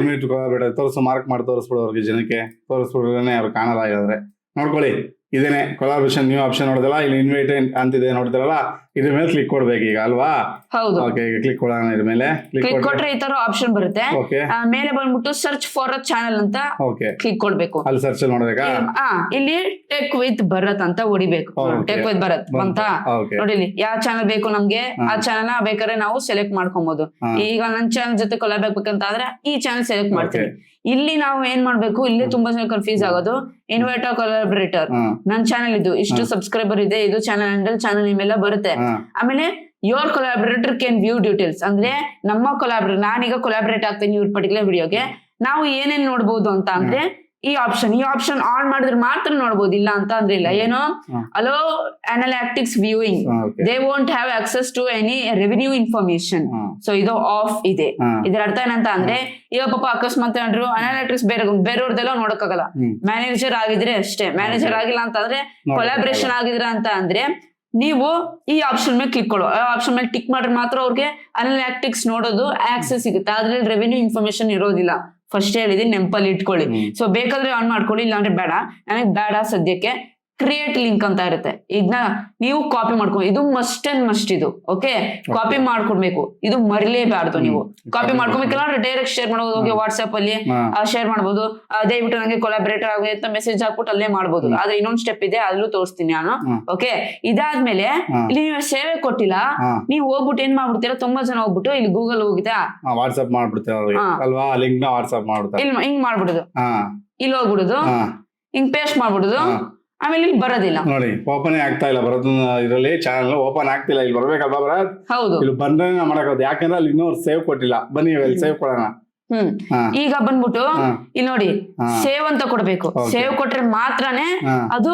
A: ತೋರಿಸು ಮಾರ್ಕ್ ಮಾಡಿ ತೋರಿಸ್ಬಿಡು ಅವ್ರಿಗೆ ಜನಕ್ಕೆ. ತೋರಿಸ್ಬಿಡ್ರೆ ಅವ್ರು ಕಾಣಲ್ಲ ನೋಡ್ಕೊಳ್ಳಿ. ಇದೇನೆ. ಕೊಲಾಬರೇಷನ್ ನ್ಯೂ ಆಪ್ಷನ್ ನೋಡಿದ್ರಲ್ಲ? ಇಲ್ಲಿ ಇನ್ವೈಟ್ ಅಂತಿದೆ ನೋಡಿದ್ರಲ್ಲ? ಇದ್ರ ಮೇಲೆ ಕ್ಲಿಕ್ ಕೊಡ್ಬೇಕು ಈಗ ಅಲ್ವಾ?
B: ಹೌದು.
A: ಓಕೆ ಈಗ ಕ್ಲಿಕ್ ಕೊಡೋಣ ಇದ್ರ ಮೇಲೆ.
B: ಕ್ಲಿಕ್ ಕೊಟ್ರೆ? ಈ ತರ ಆಪ್ಷನ್ ಬರುತ್ತೆ. ಆ, ಮೇಲೆ ಬಂದ್ಬಿಟ್ಟು ಸರ್ಚ್ ಫಾರ್ ಅ ಚಾನಲ್ ಅಂತ
A: ಓಕೆ
B: ಕ್ಲಿಕ್ ಕೊಡ್ಬೇಕು.
A: ಅಲ್ಲಿ ಸರ್ಚ್ ಮಾಡ್ಬೇಕಾ
B: ಆ ಇಲ್ಲಿ ಟೆಕ್ ವಿತ್ ಭರತ್ ಅಂತ ಹೊಡಿಬೇಕು
A: Okay.
B: ಟೆಕ್ ವಿತ್ ಭರತ್ ಅಂತ ನೋಡಿ ಇಲ್ಲಿ ಯಾವ ಚಾನಲ್ ಬೇಕು ನಮ್ಗೆ? ಆ
A: ಚಾನೆಲ್
B: ಚಾನಲ್ ಬೇಕಾದ್ರೆ ನಾವು ಸೆಲೆಕ್ಟ್ ಮಾಡ್ಕೊಬಹುದು
A: ಹಾ.
B: ಈಗ ನನ್ ಚಾನಲ್ ಜೊತೆ ಕೊಲಾಬ್ ಆಗ್ಬೇಕಂತ ಆದ್ರೆ ಈ ಚಾನಲ್ ಸೆಲೆಕ್ಟ್ ಮಾಡ್ತೀನಿ. ಇಲ್ಲಿ ನಾವು ಏನ್ ಮಾಡ್ಬೇಕು? ಇಲ್ಲಿ ತುಂಬಾ ಜನ ಕನ್ಫ್ಯೂಸ್ ಆಗೋದು. ಇನ್ವೈಟ್ ಕೊಲಾಬ್ರೇಟರ್
A: ಹಾ.
B: ನನ್ ಚಾನಲ್ ಇದು. ಇಷ್ಟು ಸಬ್ಸ್ಕ್ರೈಬರ್ ಇದೆ. ಇದು ಚಾನಲ್ ಹ್ಯಾಂಡಲ್ ಚಾನಲ್ ನೇಮ್ ಎಲ್ಲ ಬರುತ್ತೆ.
A: ಹಾ.
B: ಆಮೇಲೆ your collaborator can view details ಅಂದ್ರೆ ನಮ್ಮ ಕೊಲಾಬರೇಟ್ ನಾನೀಗ ಕೊಲಾಬರೇಟ್ ಆಗ್ತೀನಿ ಇವ್ರ ಪರ್ಟಿಕ್ಯುಲರ್ ವಿಡಿಯೋಗೆ ನಾವು ಏನೇನ್ ನೋಡಬಹುದು ಅಂತ ಅಂದ್ರೆ ಈ ಆಪ್ಷನ್ ಈ ಆಪ್ಷನ್ ಆನ್ ಮಾಡಿದ್ರೆ ಮಾತ್ರ ನೋಡಬಹುದು ಇಲ್ಲ ಅಂತ ಅಂದ್ರೆ ಇಲ್ಲ. ಏನೋ. Allow analytics viewing they won't have access to any revenue information so ಇದು ಆಫ್ ಇದೆ. ಇದರ ಅರ್ಥ ಏನಂತ ಅಂದ್ರೆ ಈಗ ಪಾಪ ಅಕಸ್ಮಾತ್ ಏನಾದ್ರು ಅನಾಲಿಟಿಕ್ಸ್ ಬೇರೆ ಬೇರೆಯವ್ರದೆಲ್ಲ ನೋಡಕ್ಕಾಗಲ್ಲ. ಮ್ಯಾನೇಜರ್ ಆಗಿದ್ರೆ ಅಷ್ಟೇ. ಮ್ಯಾನೇಜರ್ ಆಗಿಲ್ಲ ಅಂತ ಅಂದ್ರೆ. ಕೊಲಾಬ್ರೇಷನ್ ಆಗಿದ್ರ ಅಂತ ಅಂದ್ರೆ ನೀವು ಈ ಆಪ್ಷನ್ ಮೇಲೆ ಕ್ಲಿಕ್ ಕೊಡು ಆ ಆಪ್ಷನ್ ಮೇಲೆ ಟಿಕ್ ಮಾಡಿದ್ರೆ ಮಾತ್ರ ಅವ್ರಿಗೆ ಅನಾಲಿಟಿಕ್ಸ್ ನೋಡೋದು ಆಕ್ಸೆಸ್ ಸಿಗುತ್ತೆ. ಆದ್ರೆ ರೆವಿನ್ಯೂ ಇನ್ಫಾರ್ಮೇಶನ್ ಇರೋದಿಲ್ಲ. ಫಸ್ಟ್ ಹೇಳಿದೀನಿ ನೆಂಪಲ್ಲಿ ಇಟ್ಕೊಳ್ಳಿ. ಸೊ ಬೇಕಾದ್ರೆ ಆನ್ ಮಾಡ್ಕೊಳ್ಳಿ ಇಲ್ಲಾಂದ್ರೆ ಬೇಡ. ನನಗೆ ಬೇಡ ಸದ್ಯಕ್ಕೆ. ಕ್ರಿಯೇಟ್ ಲಿಂಕ್ ಅಂತ ಇರುತ್ತೆ. ಇದನ್ನ ನೀವು ಕಾಪಿ ಮಾಡ್ಕೊ ಇದು ಮಸ್ಟ್ ಅಂಡ್ ಮಸ್ಟ್ ಇದು ಓಕೆ ಕಾಪಿ ಮಾಡ್ಕೊಡ್ಬೇಕು. ಇದು ಮರಿಲೇಬಾರ್ದು ನೀವು. ಕಾಪಿ ಮಾಡ್ಕೊಬೇಕಲ್ಲ ಅಂದ್ರೆ ಡೈರೆಕ್ಟ್ ಶೇರ್ ಮಾಡ್ಬೋದು ಹೋಗಿ ವಾಟ್ಸ್ಆಪ್ ಅಲ್ಲಿ ಶೇರ್ ಮಾಡ್ಬೋದು. ಆ, ದಯವಿಟ್ಟು ನಂಗೆ ಕೊಲಾಬರೇಟರ್ ಆಗಿ ಅಂತ ಮೆಸೇಜ್ ಹಾಕ್ಬಿಟ್ಟು ಅಲ್ಲೇ ಮಾಡ್ಬೋದು.
A: ಹ್ಮ್.
B: ಆದ್ರೆ ಇನ್ನೊಂದ್ ಸ್ಟೆಪ್ ಇದೆ ಅಲ್ಲೂ ತೋರಿಸ್ತೀನಿ ನಾನು ಓಕೆ ಇದಾದ್ಮೇಲೆ. ಇಲ್ಲಿ ನೀವು ಸೇವೆ ಕೊಟ್ಟಿಲ್ಲ ನೀವು ಹೋಗ್ಬಿಟ್ಟು ಏನ್ ಮಾಡ್ಬಿಡ್ತೀರಾ? ತುಂಬಾ ಜನ ಹೋಗ್ಬಿಟ್ಟು ಇಲ್ಲಿ ಗೂಗಲ್ ಹೋಗಿದ್ಯಾ?
A: ವಾಟ್ಸ್ಆಪ್
B: ಮಾಡ್ಬಿಡ್ತೀರಾ.
A: ಅಲ್ವಾ? ಲಿಂಕ್ನ ವಾಟ್ಸ್ಆಪ್ ಮಾಡ್ಬಿಡ್ತಾರೆ.
B: ಇಲ್ಲಿ ಹಿಂಗ್ ಮಾಡ್ಬಿಡುದು. ಇಲ್ಲಿ ಹೋಗ್ಬಿಡುದು. ಹಿಂಗ್ ಪೇಸ್ಟ್ ಮಾಡ್ಬಿಡುದು. ಆಮೇಲೆ ಇಲ್ಲಿ ಬರೋದಿಲ್ಲ.
A: ನೋಡಿ ಓಪನ್ ಆಗ್ತಾ ಇಲ್ಲ ಬರೋದ್ ಇದರಲ್ಲಿ ಚಾನಲ್ ಓಪನ್ ಆಗ್ತಿಲ್ಲ. ಇಲ್ಲಿ ಬರ್ಬೇಕಲ್ವಾ ಭರತ್
B: ಹೌದು.
A: ಇಲ್ಲಿ ಬಂದ್ರೆ ಮಾಡಕೋದು ಯಾಕಂದ್ರೆ ಅಲ್ಲಿ ಇನ್ನೂ ಸೇವ್ ಕೊಟ್ಟಿಲ್ಲ. ಬನ್ನಿ ಇಲ್ಲಿ ಸೇವ್ ಕೊಡೋಣ.
B: ಹ್ಮ್. ಈಗ ಬಂದ್ಬಿಟ್ಟು ಇಲ್ಲಿ ನೋಡಿ ಸೇವ್ ಅಂತ ಕೊಡ್ಬೇಕು. ಸೇವ್ ಕೊಟ್ರೆ ಮಾತ್ರನೇ ಅದು.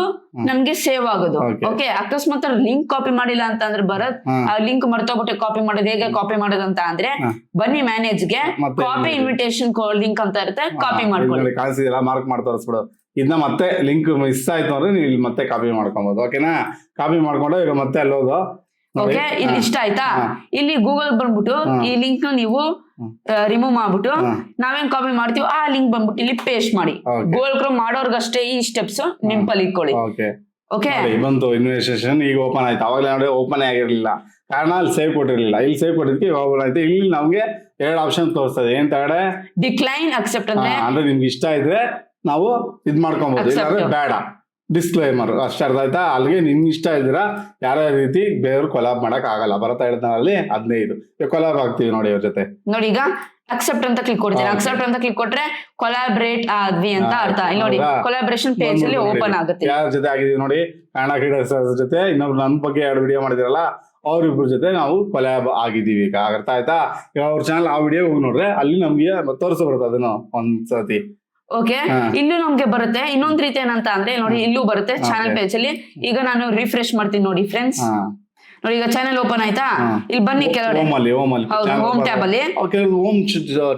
B: ನಮ್ಗೆ ಸೇವ್ ಆಗೋದು. ಓಕೆ ಅಕಸ್ಮಾತ್ ಲಿಂಕ್ ಕಾಪಿ ಮಾಡಿಲ್ಲ ಅಂತ ಅಂದ್ರೆ ಬರತ್ ಆ ಲಿಂಕ್ ಮರ್ತೋಗ್ಬಿಟ್ಟು ಕಾಪಿ ಮಾಡೋದು ಹೇಗೆ ಕಾಪಿ ಮಾಡೋದು ಅಂತ ಅಂದ್ರೆ ಬನ್ನಿ ಮ್ಯಾನೇಜ್ಗೆ ಕಾಪಿ ಇನ್ವಿಟೇಷನ್ ಲಿಂಕ್ ಅಂತ ಇರುತ್ತೆ ಕಾಪಿ ಮಾಡ್ಕೊಳ್ಳಿ.
A: ಮಾರ್ಕ್ ಮಾಡಿ ತೋರಿಸ್ಬಿಡು ಇದನ್ನ ಮತ್ತೆ ಲಿಂಕ್ ಮಿಸ್ ಆಯ್ತು ಅಂದ್ರೆ ನೀವು ಇಲ್ಲಿ ಮತ್ತೆ ಕಾಪಿ ಮಾಡ್ಕೊಬೋದು. ಓಕೆನಾ ಕಾಪಿ ಮಾಡ್ಕೊಂಡು ಈಗ ಮತ್ತೆ ಅಲ್ಲೋದು ಹೋಗೋ
B: ಓಕೆ ಇಲ್ಲಿ ಇಷ್ಟ ಆಯ್ತಾ? ಇಲ್ಲಿ ಗೂಗಲ್ ಬಂದ್ಬಿಟ್ಟು ಈ ಲಿಂಕ್ನ ನೀವು ರಿಮೂವ್ ಮಾಡ್ಬಿಟ್ಟು. ನಾವೇನ್ ಕಾಪಿ ಮಾಡ್ತೀವಿ ಆ ಲಿಂಕ್ ಬಂದ್ಬಿಟ್ಟು ಇಲ್ಲಿ ಪೇಸ್ಟ್ ಮಾಡಿ. ಗೂಗಲ್ ಕ್ರೋಮ್ ಮಾಡೋರ್ಗಷ್ಟೇ ಈ ಸ್ಟೆಪ್ಸ್ ನಿಂಪಲ್ಲಿ ಇಟ್ಕೊಳ್ಳಿ.
A: ಓಕೆ
B: ಓಕೆ
A: ಬಂತು ಇನ್ವೆಸ್ಟೇಷನ್ ಈಗ ಓಪನ್ ಆಯ್ತು. ಅವಾಗಲೇ ನೋಡಿ ಓಪನ್ ಆಗಿರ್ಲಿಲ್ಲ. ಕಾರಣ ಅಲ್ಲಿ ಸೇವ್ ಕೊಟ್ಟಿರಲಿಲ್ಲ. ಇಲ್ಲಿ ಸೇವ್ ಕೊಟ್ಟಿದ್ದಕ್ಕೆ ಓಪನ್ ಆಯ್ತು. ಇಲ್ಲಿ ನಮ್ಗೆ ಎರಡು ಆಪ್ಷನ್ ತೋರಿಸ್ತದೆ. ಏನ್ ತಗಡೆ?
B: ಡಿಕ್ಲೈನ್ ಅಕ್ಸೆಪ್ಟ್ ಅಂದ್ರೆ
A: ಅಂದ್ರೆ ನಿಮ್ಗೆ ಇಷ್ಟ ಇದ್ರೆ ನಾವು ಇದ್ ಮಾಡ್ಕೊಬಹುದು. ಇಲ್ಲಾಂದ್ರೆ ಬೇಡ. ಡಿಸ್ಕ್ಲೇಮರ್ ಅಷ್ಟೇ ಅರ್ಥ ಆಯ್ತಾ? ಅಲ್ಲಿಗೆ ನಿಮ್ ಇಷ್ಟ ಇದ್ದೀರಾ? ಯಾರ ರೀತಿ ಬೇರೆಯವ್ರು ಕೊಲಾಬ್ ಮಾಡಕ್ ಆಗಲ್ಲ. ಭರತ ಹೇಳ್ತಾನಲ್ಲಿ ಹದಿನೈದು ಕೊಲಾಬ್ ಆಗ್ತೀವಿ ನೋಡಿ ಅವ್ರ ಜೊತೆ.
B: ನೋಡಿ ಈಗ ಅಕ್ಸೆಪ್ಟ್ ಅಂತ ಕ್ಲಿಕ್ ಕೊಡ್ತೀನಿ ಅಕ್ಸೆಪ್ಟ್ ಅಂತ ಕ್ಲಿಕ್ ಕೊಟ್ರೆ ಕೊಲಾಬ್ರೇಟ್ ಆದ್ವಿ ಅಂತ ಅರ್ಥ. ನೋಡಿ? ಕೊಲಾಬ್ರೇಷನ್ ಪೇಜ್ ಅಲ್ಲಿ ಓಪನ್ ಆಗುತ್ತೆ.
A: ಯಾರ ಜೊತೆ ಆಗಿದೀವಿ ನೋಡಿ? ಕನ್ನಡ ಕ್ರೀಡರ್ಸ್ ಜೊತೆ. ಇನ್ನೊಬ್ರು ನನ್ನ ಬಗ್ಗೆ ಎರಡು ವಿಡಿಯೋ ಮಾಡಿದಿರಲ್ಲ ಅವ್ರಿಬ್ರ ಜೊತೆ ನಾವು ಕೊಲಾಬ್ ಆಗಿದ್ದೀವಿ ಈಗ. ಅರ್ಥ ಆಯ್ತಾ? ಅವ್ರ ಚಾನಲ್ ಆ ವಿಡಿಯೋ ಹೋಗಿ ನೋಡ್ರೆ ಅಲ್ಲಿ ನಮ್ಗೆ ತೋರಿಸ ಬರುತ್ತೆ ಅದನ್ನು ಒಂದ್ಸತಿ.
B: ಓಕೆ. ಇಲ್ಲೂ ನಮ್ಗೆ ಬರುತ್ತೆ. ಇನ್ನೊಂದ್ ರೀತಿ ಏನಂತ ಅಂದ್ರೆ ನೋಡಿ ಇಲ್ಲೂ ಬರುತ್ತೆ ಚಾನಲ್. ಪೇಜ್ ಅಲ್ಲಿ. ಈಗ ನಾನು ರಿಫ್ರೆಶ್ ಮಾಡ್ತೀನಿ ನೋಡಿ ಫ್ರೆಂಡ್ಸ್ ನೋಡಿ ಈಗ ಚಾನೆಲ್ ಓಪನ್ ಆಯ್ತಾ? ಇಲ್ಲಿ ಬನ್ನಿ ಕೆಳಗಡೆ
A: ಹೋಮ್ ಅಲ್ಲಿ ಹೋಮ್ ಅಲ್ಲಿ.
B: ಹೌದು ಹೋಮ್ ಟ್ಯಾಬ್ ಅಲ್ಲಿ.
A: ಕೆಲವು ಹೋಮ್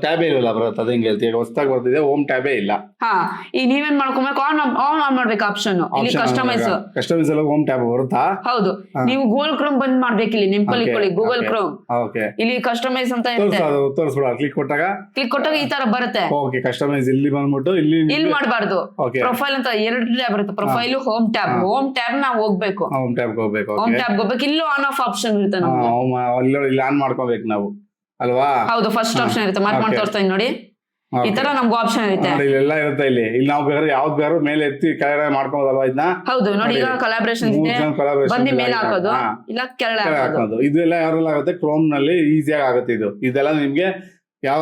A: ಟ್ಯಾಬ್ ಇರಲ್ಲ ಬರುತ್ತೆ ಅದೇ ಹೆಂಗೆ ಹೇಳ್ತೀವಿ. ಹೊಸದಾಗಿ ಬರ್ತಿದೆ ಹೋಮ್ ಟ್ಯಾಬೇ ಇಲ್ಲ.
B: ಹಾ ಈಗ ನೀವೇನ್ ಮಾಡ್ಕೊಬೇಕು ಆನ್ ಆನ್ ಆನ್ ಮಾಡ್ಬೇಕು ಆಪ್ಷನ್ ಇಲ್ಲಿ ಕಸ್ಟಮೈಸ್
A: ಕಸ್ಟಮೈಸ್ ಎಲ್ಲ ಹೋಮ್ ಟ್ಯಾಬ್ ಬರುತ್ತಾ?
B: ಹೌದು. ನೀವು ಗೂಗಲ್ ಕ್ರೋಮ್ ಬಂದ್ ಮಾಡ್ಬೇಕು ಇಲ್ಲಿ ನಿಂಪಲ್ಲಿ ಇಟ್ಕೊಳ್ಳಿ ಗೂಗಲ್ ಕ್ರೋಮ್
A: ಓಕೆ
B: ಇಲ್ಲಿ ಕಸ್ಟಮೈಸ್ ಅಂತ ಇರುತ್ತೆ.
A: ತೋರಿಸ್ ತೋರಿಸ್ಬಿಡ ಕ್ಲಿಕ್ ಕೊಟ್ಟಾಗ?
B: ಕ್ಲಿಕ್ ಕೊಟ್ಟಾಗ ಈ ತರ ಬರುತ್ತೆ.
A: ಓಕೆ ಕಸ್ಟಮೈಸ್ ಇಲ್ಲಿ ಬಂದ್ಬಿಟ್ಟು ಇಲ್ಲಿ
B: ಇಲ್ಲಿ ಮಾಡಬಾರ್ದು. ಪ್ರೊಫೈಲ್ ಅಂತ ಎರಡು ಟ್ಯಾಬ್ ಇರುತ್ತೆ profile home tab home tab ನಾವು ಹೋಗ್ಬೇಕು.
A: ಹೋಮ್ ಟ್ಯಾಬ್ ಹೋಗ್ಬೇಕು
B: ಹೋಮ್ ಟ್ಯಾಬ್ ಹೋಗ್ಬೇಕು. ಇಲ್ಲೂ ಆನ್ ಆಫ್ ಆಪ್ಷನ್ ಇರುತ್ತೆ ನಮ್ಗೆ
A: ಅಲ್ಲಿ ಆನ್ ಮಾಡ್ಕೋಬೇಕು ನಾವು. ಅಲ್ವಾ?
B: ಹೌದು ಫಸ್ಟ್ ಆಪ್ಷನ್ ಇರುತ್ತೆ. ಮಾರ್ಕ್ ಮಾಡಿ. ತೋರಿಸ್ತಾ ನೋಡಿ. ಈ ತರ ನಮ್ಗೆ ಆಪ್ಷನ್ ಇರುತ್ತೆ.
A: ಇಲ್ಲೆಲ್ಲ ಇರುತ್ತೆ ಇಲ್ಲಿ. ಇಲ್ಲಿ ನಾವು ಬೇರೆ ಯಾವ್ದು ಬೇರೆ ಮೇಲೆ ಎತ್ತಿ ಕೆಳಗಡೆ ಮಾಡ್ಕೋಬೋದಲ್ವಾ ಇದನ್ನ
B: ಹೌದು ನೋಡಿ ಈಗ. ಕೊಲಾಬ್ರೇಷನ್ ಇದೆ. ಬಂದಿ ಮೇಲೆ ಹಾಕೋದು. ಇಲ್ಲ ಕೆಳಗಡೆ ಹಾಕೋದು.
A: ಇದೆಲ್ಲ ಯಾವ್ದ್ರಲ್ಲಿ ಆಗುತ್ತೆ? ಕ್ರೋಮ್ನಲ್ಲಿ ಈಸಿಯಾಗಿ ಆಗುತ್ತೆ ಇದು. ಇದೆಲ್ಲ ನಿಮ್ಗೆ ಯಾವ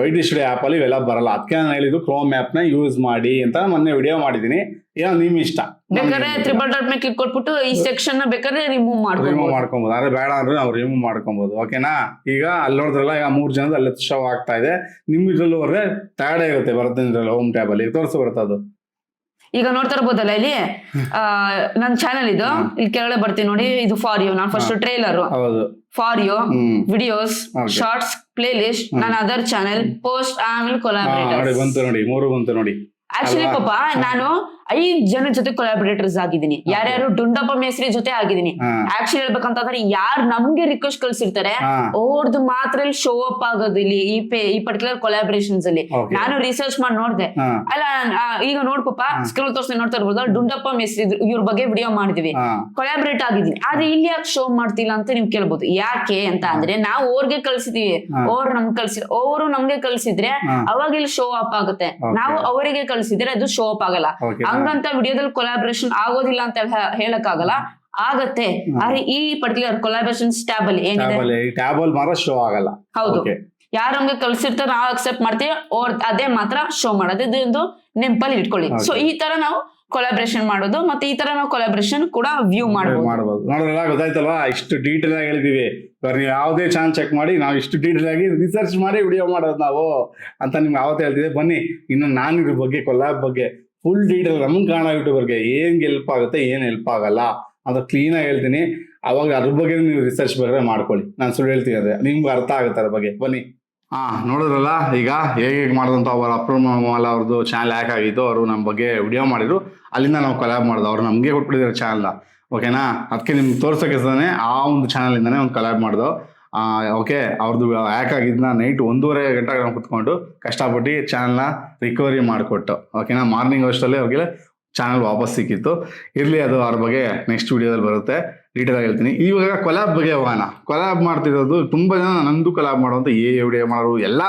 A: ವೈಟ್ ಸ್ಟುಡಿಯೋ ಆಪ್ ಅಲ್ಲಿ ಇವೆಲ್ಲ ಬರಲ್ಲ. ಅದಕ್ಕೆ ನಾನು ಹೇಳಿದ್ದು ಕ್ರೋಮ್ ಆಪ್ನ ಯೂಸ್ ಮಾಡಿ ಅಂತ ಮೊನ್ನೆ ವಿಡಿಯೋ ಮಾಡಿದೀನಿ ಏನೋ ನಿಮ್ ಇಷ್ಟ.
B: ಬೇಕಾದ್ರೆ ತ್ರಿಬಲ್ ಡಾಟ್ ಮೇಲೆ ಕ್ಲಿಕ್ ಕೊಟ್ಬಿಟ್ಟು ಈ ಸೆಕ್ಷನ್ನ ಬೇಕಾದ್ರೆ ರಿಮೂವ್
A: ರಿಮೂವ್
B: ಮಾಡ್ಕೊಬಹುದು
A: ಮಾಡ್ಕೊಬಹುದು ಅಂದ್ರೆ ಬೇಡ ಅಂದ್ರೆ ನಾವು ರಿಮೂವ್ ಮಾಡ್ಕೊಬಹುದು ಓಕೆನಾ ಈಗ ಅಲ್ಲಿ ನೋಡಿದ್ರಲ್ಲ ಈಗ ಮೂರ್ ಜನದ ಅಲ್ಲಿ ಶೋ ಆಗ್ತಾ ಇದೆ. ನಿಮ್ ಇದ್ರಲ್ಲೂ ಹೋದ್ರೆ ತಗಡೆ ಇರುತ್ತೆ ಬರುತ್ತೆ ಇದ್ರಲ್ಲಿ ಹೋಮ್ ಟ್ಯಾಬ್ ಅಲ್ಲಿ. ತೋರಿಸಿ ಬರುತ್ತೆ ಅದು.
B: ಈಗ ನೋಡ್ತಾ ಇರ್ಬೋದಲ್ಲ ಇಲ್ಲಿ? ಆ, ನನ್ ಚಾನಲ್ ಇದು. ಇಲ್ಲಿ ಕೆಳಗಡೆ ಬರ್ತೀನಿ ನೋಡಿ. ಇದು ಫಾರ್ ಯು ನಾನು ಫಸ್ಟ್ ಟ್ರೇಲರ್
A: ಹೌದು.
B: For you
A: hmm.
B: Videos
A: Okay.
B: Shorts playlist ನನ್ನ ಅದರ್ ಚಾನೆಲ್ ಪೋಸ್ಟ್ ಆಮೇಲೆ
A: ಹಾ, ನೋಡಿ ಬಂತು ನೋಡಿ. ಮೂರು ಬಂತು ನೋಡಿ.
B: ಆಕ್ಚುಲಿ
A: ಅಲ್ವಾ?
B: ಪಾಪ ನಾನು ಐದ್ ಜನ ಜೊತೆ ಕೊಲಾಬರೇಟರ್ಸ್ ಆಗಿದ್ದೀನಿ. ಯಾರ್ಯಾರು ಡುಂಡಪ್ಪ ಮೇಸ್ರಿ ಜೊತೆ ಆಗಿದ್ದೀನಿ. ಆಕ್ಚುಲಿ ಹೇಳ್ಬೇಕಂತಂದ್ರೆ ಯಾರು ನಮ್ಗೆ ರಿಕ್ವೆಸ್ಟ್ ಕಳ್ಸಿರ್ತಾರೆ ಅವ್ರದ್ದು ಮಾತ್ರ ಶೋ ಅಪ್ ಆಗೋದು ಇಲ್ಲಿ ಈ ಈ ಪರ್ಟಿಕ್ಯುಲರ್ ಕೊಲಾಬರೇಷನ್ಸ್ ಅಲ್ಲಿ. ನಾನು ರಿಸರ್ಚ್ ಮಾಡಿ ನೋಡಿದೆ. ಅಲ್ಲ ಈಗ ನೋಡ್ಕೊಪ್ಪ ಸ್ಕ್ರೀನ್ ಸ್ಕ್ರೋಲ್ ತೋರಿಸಿ ನೋಡ್ತಾ ಇರ್ಬೋದು. ಡುಂಡಪ್ಪ ಮೇಸ್ರಿ ಇವ್ರ ಬಗ್ಗೆ ವಿಡಿಯೋ ಮಾಡಿದ್ವಿ. ಕೊಲಾಬರೇಟ್ ಆಗಿದ್ದೀನಿ. ಆದ್ರೆ ಇಲ್ಲಿ ಯಾಕೆ ಶೋ ಮಾಡ್ತಿಲ್ಲ ಅಂತ ನೀವು ಕೇಳ್ಬೋದು. ಯಾಕೆ ಅಂತ ಅಂದ್ರೆ ನಾವು ಅವ್ರಿಗೆ ಕಳ್ಸಿದೀವಿ. ಅವ್ರು ನಮ್ಗೆ ಕಳ್ಸಿ ಅವರು ನಮ್ಗೆ ಕಳ್ಸಿದ್ರೆ
A: ಹಾ.
B: ಅವಾಗ ಇಲ್ಲಿ ಶೋ ಅಪ್ ಆಗುತ್ತೆ. ನಾವು ಅವರಿಗೆ ಕಳ್ಸಿದ್ರೆ ಅದು ಶೋ ಅಪ್ ಆಗಲ್ಲ. ಹಂಗಂತ ವಿಡಿಯೋದಲ್ಲಿ ಕೊಲಾಬ್ರೇಷನ್ ಆಗೋದಿಲ್ಲ ಅಂತ ಹೇಳಕ್ ಆಗಲ್ಲ ಆಗತ್ತೆ. ಆದ್ರೆ ಈ ಪರ್ಟಿಕ್ಯುಲರ್ ಕೊಲಾಬ್ರೇಷನ್ ಟ್ಯಾಬ್ ಅಲ್ಲಿ ಏನಿದೆ?
A: ಟ್ಯಾಬಲ್ ಟ್ಯಾಬಲ್ ಮಾತ್ರ ಶೋ ಆಗಲ್ಲ.
B: ಹೌದು. ಯಾರು ನಮ್ಗೆ ಕಳ್ಸಿರ್ತಾರೆ ನಾವು ಅಕ್ಸೆಪ್ಟ್ ಮಾಡ್ತೀವಿ ಓರ್ ಅದೇ ಮಾತ್ರ ಶೋ ಮಾಡೋದು. ಇದೊಂದು ನೆಂಪಲ್ಲಿ ಇಟ್ಕೊಳ್ಳಿ. ಸೊ ಈ ತರ ನಾವು ಕೊಲಾಬ್ರೇಷನ್ ಮಾಡೋದು ಮತ್ತೆ ಈ ತರ ನಾವು ಕೊಲಾಬ್ರೇಷನ್ ಕೂಡ ವ್ಯೂ ಮಾಡಬಹುದು
A: ಮಾಡಬಹುದು ನೋಡಿದ್ರಲ್ಲ ಗೊತ್ತಾಯ್ತಲ್ವಾ? ಇಷ್ಟು ಡೀಟೇಲ್ ಆಗಿ ಹೇಳಿದೀವಿ. ನೀವು ಯಾವುದೇ ಚಾನಲ್ ಚೆಕ್ ಮಾಡಿ ನಾವು ಇಷ್ಟು ಡೀಟೇಲ್ ಆಗಿ ರಿಸರ್ಚ್ ಮಾಡಿ ವಿಡಿಯೋ ಮಾಡೋದು ನಾವು ಅಂತ ನಿಮ್ಗೆ ಆವತ್ತು ಹೇಳ್ತಿದ್ದೆ ಬನ್ನಿ ಇನ್ನು ನಾನು ಇದ್ರ ಬಗ್ಗೆ ಕೊಲಾಬ್ ಬಗ್ಗೆ ಫುಲ್ ಡೀಟೇಲ್ ನಮ್ಗೆ ಕಾಣ ಯೂಟ್ಯೂಬರ್ಗೆ ಏನ್ ಹೆಲ್ಪ್ ಆಗುತ್ತೆ, ಏನ್ ಹೆಲ್ಪ್ ಆಗಲ್ಲ. ಅಂತ ಕ್ಲೀನ್ ಆಗಿ ಹೇಳ್ತೀನಿ. ಅವಾಗ ಅದ್ರ ಬಗ್ಗೆ ನೀವು ರಿಸರ್ಚ್ ಬೇಕಾದ್ರೆ ಮಾಡ್ಕೊಳ್ಳಿ. ನಾನು ಸುಳ್ಳು ಹೇಳ್ತೀನಿ ಅದೇ. ನಿಮ್ಗೆ ಅರ್ಥ ಆಗುತ್ತೆ ಅದ್ರ ಬಗ್ಗೆ. ಬನ್ನಿ. ಹಾ, ನೋಡಿದ್ರಲ್ಲ, ಈಗ ಹೇಗೆ ಹೇಗೆ ಅವರು ಅವರ ಅಪ್ರಮಾಲ ಅವ್ರದ್ದು ಚಾನಲ್ ಹ್ಯಾಕ್ ಆಗಿತ್ತು, ಅವರು ನಮ್ಮ ಬಗ್ಗೆ ವಿಡಿಯೋ ಮಾಡಿದ್ರು. ಅಲ್ಲಿಂದ ನಾವು ಕಲಾಬ್ ಮಾಡಿದ್ವಿ ಅವ್ರು ನಮಗೆ ಕೊಟ್ಬಿಟ್ಟಿದ್ದಾರೆ ಚಾನಲ್ನ ಓಕೆನಾ ಅದಕ್ಕೆ ನಿಮ್ಗೆ ತೋರ್ಸೋಕೆ ಆ ಒಂದು ಚಾನಲಿಂದನೇ ಒಂದು ಕಲಾಬ್ ಮಾಡ್ದು. ಓಕೆ ಅವ್ರದ್ದು ಹ್ಯಾಕ್ ಆಗಿದ್ದನ್ನ ನೈಟ್ ಒಂದೂವರೆ ಗಂಟೆ ಕುತ್ಕೊಂಡು ಕಷ್ಟಪಟ್ಟು ಚಾನಲ್ನ ರಿಕವರಿ ಮಾಡಿಕೊಟ್ಟು ಓಕೆನಾ ಮಾರ್ನಿಂಗ್ ಅಷ್ಟರಲ್ಲಿ ಅವ್ರಿಗೆ ಚಾನಲ್ ವಾಪಸ್ ಸಿಕ್ಕಿತ್ತು. ಇರಲಿ ಅದು ಅವ್ರ ಬಗ್ಗೆ ನೆಕ್ಸ್ಟ್ ವಿಡಿಯೋದಲ್ಲಿ ಬರುತ್ತೆ. ಡೀಟೇಲ್ ಆಗಿ ಹೇಳ್ತೀನಿ. ಇವಾಗ ಕೊಲಾಬ್ ಬಗ್ಗೆ ಹೋಗೋಣ. ಕೊಲಾಬ್ ಮಾಡ್ತಿರೋದು ತುಂಬ ಜನ ನಂದು ಕೊಲಾಬ್ ಮಾಡುವಂತ ಎ ವಿಡಿಯೋ ಮಾಡೋರು, ಎಲ್ಲ